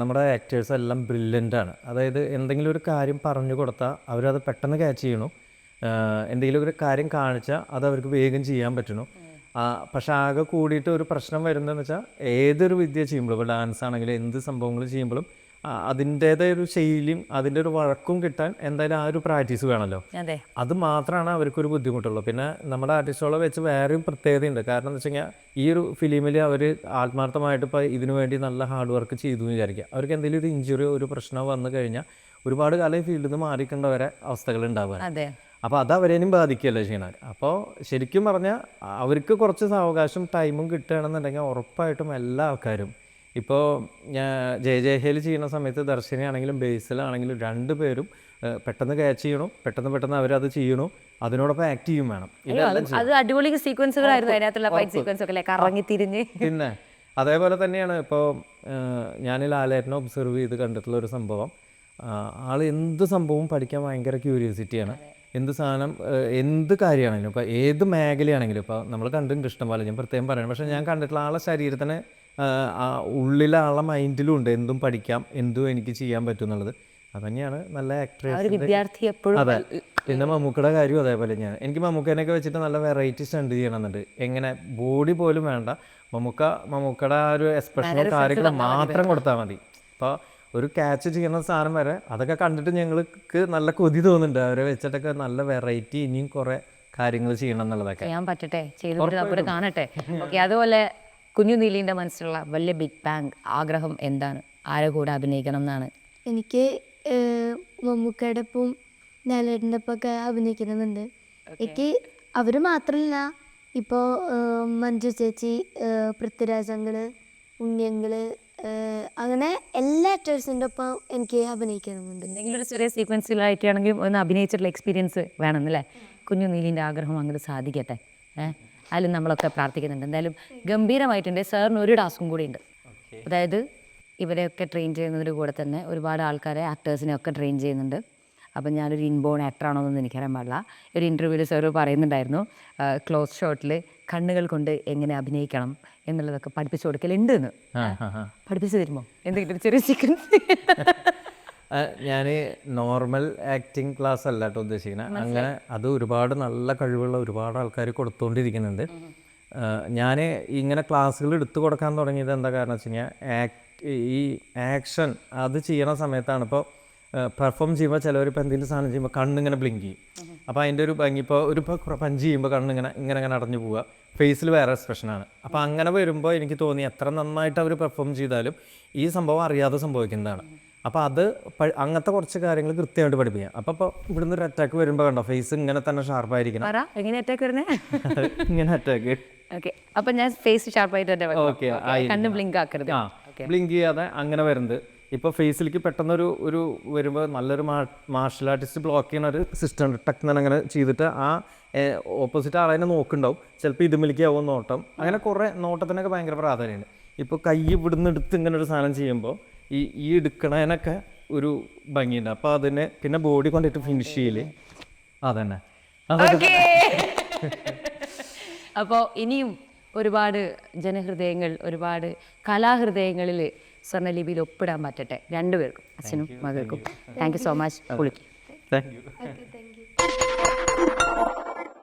നമ്മുടെ ആക്ടേഴ്സ് എല്ലാം ബ്രില്യന്റ് ആണ്. അതായത് എന്തെങ്കിലും ഒരു കാര്യം പറഞ്ഞു കൊടുത്താൽ അവരത് പെട്ടെന്ന് ക്യാച്ച് ചെയ്യണു. എന്തെങ്കിലും ഒരു കാര്യം കാണിച്ചാൽ അത് അവർക്ക് വേഗം ചെയ്യാൻ പറ്റണു. പക്ഷെ ആകെ കൂടിയിട്ട് ഒരു പ്രശ്നം വരുന്നതെന്ന് വെച്ചാൽ ഏതൊരു വിദ്യ ചെയ്യുമ്പോഴും ഇപ്പോൾ ഡാൻസ് ആണെങ്കിലും എന്ത് സംഭവങ്ങൾ ചെയ്യുമ്പോഴും അതിന്റെതായ ഒരു ശൈലിയും അതിന്റെ ഒരു വഴക്കും കിട്ടാൻ എന്തായാലും ആ ഒരു പ്രാക്ടീസ് വേണമല്ലോ. അതെ. മാത്രമാണ് അവർക്കൊരു ബുദ്ധിമുട്ടുള്ളൂ. പിന്നെ നമ്മുടെ ആർട്ടിസ്റ്റുകളെ വെച്ച് വേറെയും പ്രത്യേകതയുണ്ട്. കാരണം എന്ന് വെച്ച് കഴിഞ്ഞാൽ ഈ ഒരു ഫിലിമിൽ അവർ ആത്മാർത്ഥമായിട്ട് ഇപ്പോൾ ഇതിനു വേണ്ടി നല്ല ഹാർഡ് വർക്ക് ചെയ്തു എന്ന് വിചാരിക്കുക. അവർക്ക് എന്തെങ്കിലും ഒരു ഇഞ്ചുറിയോ ഒരു പ്രശ്നമോ വന്നു കഴിഞ്ഞാൽ ഒരുപാട് കാലം ഫീൽഡിൽ നിന്ന് മാറിക്കേണ്ടവരെ അവസ്ഥകൾ ഉണ്ടാവുക അപ്പോൾ അത് അവരേനും ബാധിക്കുകയല്ലേ ചെയ്യണത് അപ്പോൾ ശരിക്കും പറഞ്ഞാൽ അവർക്ക് കുറച്ച് സാവകാശം ടൈമും കിട്ടുകയാണെന്നുണ്ടെങ്കിൽ ഉറപ്പായിട്ടും എല്ലാ ആൾക്കാരും. ഇപ്പോൾ ഞാൻ ജയ ജയഹേൽ ചെയ്യുന്ന സമയത്ത് ദർശനയാണെങ്കിലും ബേസിലാണെങ്കിലും രണ്ട് പേരും പെട്ടെന്ന് ക്യാച്ച് ചെയ്യണം പെട്ടെന്ന് പെട്ടെന്ന് അവരത് ചെയ്യണം അതിനോടൊപ്പം ആക്ട് ചെയ്യും വേണം. അത് അടിപൊളി സീക്വൻസുകളായിരുന്നു അതിനകത്തുള്ള ഫൈറ്റ് സീക്വൻസ് ഒക്കെ കറങ്ങി തിരിഞ്ഞ്. പിന്നെ അതേപോലെ തന്നെയാണ് ഇപ്പോൾ ഞാൻ ലാലേട്ടനെ ഒബ്സർവ് ചെയ്ത് കണ്ടിട്ടുള്ള ഒരു സംഭവം. ആൾ എന്ത് സംഭവവും പഠിക്കാൻ ഭയങ്കര ക്യൂരിയോസിറ്റിയാണ്. എന്ത് സാധനം എന്ത് കാര്യമാണെങ്കിലും ഇപ്പോൾ ഏത് മേഖലയാണെങ്കിലും ഇപ്പോൾ നമ്മൾ കണ്ടിട്ടുണ്ട് ഇഷ്ടം പോലെ ഞാൻ പ്രത്യേകം പറയണം. പക്ഷേ ഞാൻ കണ്ടിട്ടുള്ള ആളെ ശരീരത്തിന് ഉള്ളിലെ ആളെ മൈൻഡിലും ഉണ്ട് എന്തും പഠിക്കാം എന്തും എനിക്ക് ചെയ്യാൻ പറ്റും എന്നുള്ളത്. അതന്നെയാണ് നല്ല ആക്ട്രസ് വിദ്യാർത്ഥി എപ്പോഴും അതെ. പിന്നെ മമ്മൂക്കയുടെ കാര്യം അതേപോലെ ഞാൻ എനിക്ക് മമ്മൂക്കേനൊക്കെ വെച്ചിട്ട് നല്ല വെറൈറ്റി സ്റ്റണ്ട് ചെയ്യണമെന്നുണ്ട്. എങ്ങനെ ബോഡി പോലും വേണ്ട. മമ്മൂക്ക മമ്മൂക്കയുടെ ആ ഒരു എക്സ്പ്രഷനോ കാര്യങ്ങളോ മാത്രം കൊടുത്താൽ മതി. അപ്പോൾ ഒരു ക്യാച്ച് ചെയ്യുന്ന സാധനം വരെ അതൊക്കെ കണ്ടിട്ട് ഞങ്ങൾക്ക് നല്ല കൊതി തോന്നുന്നുണ്ട്. അവരെ വെച്ചിട്ടൊക്കെ നല്ല വെറൈറ്റി ഇനിയും കുറേ കാര്യങ്ങൾ ചെയ്യണം എന്നുള്ളതൊക്കെ. ഞാൻ പറ്റട്ടെ? ചെയ്തു കാണട്ടെ. ഓക്കെ അതുപോലെ കുഞ്ഞു നീലിന്റെ മനസ്സിലുള്ള വലിയ ബിഗ് ബാങ് ആഗ്രഹം എന്താണ്? ആരെ കൂടെ അഭിനയിക്കണം എന്നാണ്? എനിക്ക് മമ്മൂക്കടപ്പും മമ്മൂക്കയുടെ ഒപ്പം ഒക്കെ അഭിനയിക്കണമെന്നുണ്ട് എനിക്ക് അവർ മാത്രമല്ല ഇപ്പോൾ മഞ്ജു ചേച്ചി പൃഥ്വിരാജങ്ങൾ പൃഥ്വിരാജ് അങ്കിൾ ഉണ്ണിയങ്കിൾ ഏഹ്, അങ്ങനെ എല്ലാ ആക്ടേഴ്സിന്റെ ഒപ്പം എനിക്ക് അഭിനയിക്കണമെന്നുണ്ട് എന്തെങ്കിലും ഒരു ചെറിയ സീക്വൻസിലായിട്ടാണെങ്കിൽ ഒന്ന് അഭിനയിച്ചിട്ടുള്ള എക്സ്പീരിയൻസ് വേണമെന്നല്ലേ? കുഞ്ഞു നീലിന്റെ ആഗ്രഹം അങ്ങനെ സാധിക്കട്ടെ. ഏഹ് അതിലും നമ്മളൊക്കെ പ്രാർത്ഥിക്കുന്നുണ്ട്. എന്തായാലും ഗംഭീരമായിട്ടുണ്ട്. സാറിന് ഒരു ടാസ്കും കൂടി ഉണ്ട് അതായത് ഇവരെയൊക്കെ ട്രെയിൻ ചെയ്യുന്നതിന്റെ കൂടെ തന്നെ ഒരുപാട് ആൾക്കാരെ ആക്ടേഴ്സിനെ ഒക്കെ ട്രെയിൻ ചെയ്യുന്നുണ്ട്. അപ്പം ഞാനൊരു ഇൻബോൺ ആക്ടറാണോ എന്നൊന്നും എനിക്കറിയാൻ പാടില്ല. ഒരു ഇന്റർവ്യൂവിൽ സാറ് പറയുന്നുണ്ടായിരുന്നു ക്ലോസ് ഷോട്ടിൽ കണ്ണുകൾ കൊണ്ട് എങ്ങനെ അഭിനയിക്കണം എന്നുള്ളതൊക്കെ പഠിപ്പിച്ചു കൊടുക്കലുണ്ട് എന്ന് പഠിപ്പിച്ചു തരുമോ? എന്തെങ്കിലും ചെറിയ ചിക്കൻ ഞാൻ നോർമൽ ആക്ടിങ് ക്ലാസ് അല്ല കേട്ടോ ഉദ്ദേശിക്കുന്നത് അങ്ങനെ അത് ഒരുപാട് നല്ല കഴിവുള്ള ഒരുപാട് ആൾക്കാർ കൊടുത്തുകൊണ്ടിരിക്കുന്നുണ്ട് ഞാൻ ഇങ്ങനെ ക്ലാസ്സുകൾ എടുത്തു കൊടുക്കാൻ തുടങ്ങിയത് എന്താ കാരണം വെച്ച് കഴിഞ്ഞാൽ ഈ ആക്ഷൻ അത് ചെയ്യണ സമയത്താണ് ഇപ്പോൾ പെർഫോം ചെയ്യുമ്പോൾ ചിലവർ ഇപ്പോൾ എന്തെങ്കിലും സാധനം ചെയ്യുമ്പോൾ കണ്ണിങ്ങനെ ബ്ലിങ്ക് ചെയ്യും. അപ്പോൾ അതിന്റെ ഒരു ഭംഗി ഇപ്പോൾ ഒരു പഞ്ച് ചെയ്യുമ്പോൾ കണ്ണിങ്ങനെ ഇങ്ങനെ ഇങ്ങനെ അടഞ്ഞു പോവുക. ഫേസിൽ വേറെ എക്സ്പ്രഷനാണ് അപ്പോൾ അങ്ങനെ വരുമ്പോൾ എനിക്ക് തോന്നി എത്ര നന്നായിട്ട് അവർ പെർഫോം ചെയ്താലും ഈ സംഭവം അറിയാതെ സംഭവിക്കുന്നതാണ്. അപ്പോൾ അത് അങ്ങനത്തെ കുറച്ച് കാര്യങ്ങൾ കൃത്യമായിട്ട് പഠിപ്പിക്കാം. അപ്പോൾ ഇപ്പോൾ ഇവിടുന്ന് ഒരു അറ്റാക്ക് വരുമ്പോൾ കണ്ടോ ഫേസ് ഇങ്ങനെ തന്നെ ഷാർപ്പായിരിക്കണം എങ്ങനെ അറ്റാക്ക് ഇങ്ങനെ അറ്റാക്ക് ഓക്കെ അപ്പൊ ഞാൻ ഫേസ് ഷാർപ്പായിട്ട് തന്നെ വെക്കാം. ഓക്കെ കണ്ണ് ബ്ലിങ്ക് ആക്കരുത്. ആ ബ്ലിങ്ക് ചെയ്യാതെ അങ്ങനെ വരുന്നത്. ഇപ്പോൾ ഫേസിലേക്ക് പെട്ടെന്നൊരു ഒരു വരുമ്പോൾ നല്ലൊരു മാർഷൽ ആർട്ടിസ്റ്റ് ബ്ലോക്ക് ചെയ്യുന്ന ഒരു സിസ്റ്റം എന്ന് അങ്ങനെ ചെയ്തിട്ട് ആ ഓപ്പോസിറ്റ് ആളെ നോക്കുന്നുണ്ടാവും. ചിലപ്പോൾ ഇതുമിലേക്ക് ആവും നോട്ടം. അങ്ങനെ കുറേ നോട്ടത്തിനൊക്കെ ഭയങ്കര പ്രാധാന്യമുണ്ട്. ഇപ്പോൾ കൈ ഇവിടുന്ന് എടുത്ത് ഇങ്ങനെ ഒരു സാധനം ചെയ്യുമ്പോൾ ഈ ഈ എടുക്കണതിനൊക്കെ ഒരു ഭംഗിയുണ്ട്. അപ്പോൾ അതിനെ പിന്നെ ബോഡി കൊണ്ടിട്ട് ഫിനിഷ് ചെയ്യൽ. അതന്നെ. അപ്പോ അപ്പോൾ ഇനിയും ഒരുപാട് ജനഹൃദയങ്ങൾ ഒരുപാട് കലാഹൃദയങ്ങളിൽ സ്വർണലിപിയിൽ ഒപ്പിടാൻ പറ്റട്ടെ. രണ്ടുപേർക്കും അച്ഛനും മകൾക്കും. താങ്ക് യു സോ മച്ച് പുളിക്ക് താങ്ക് യു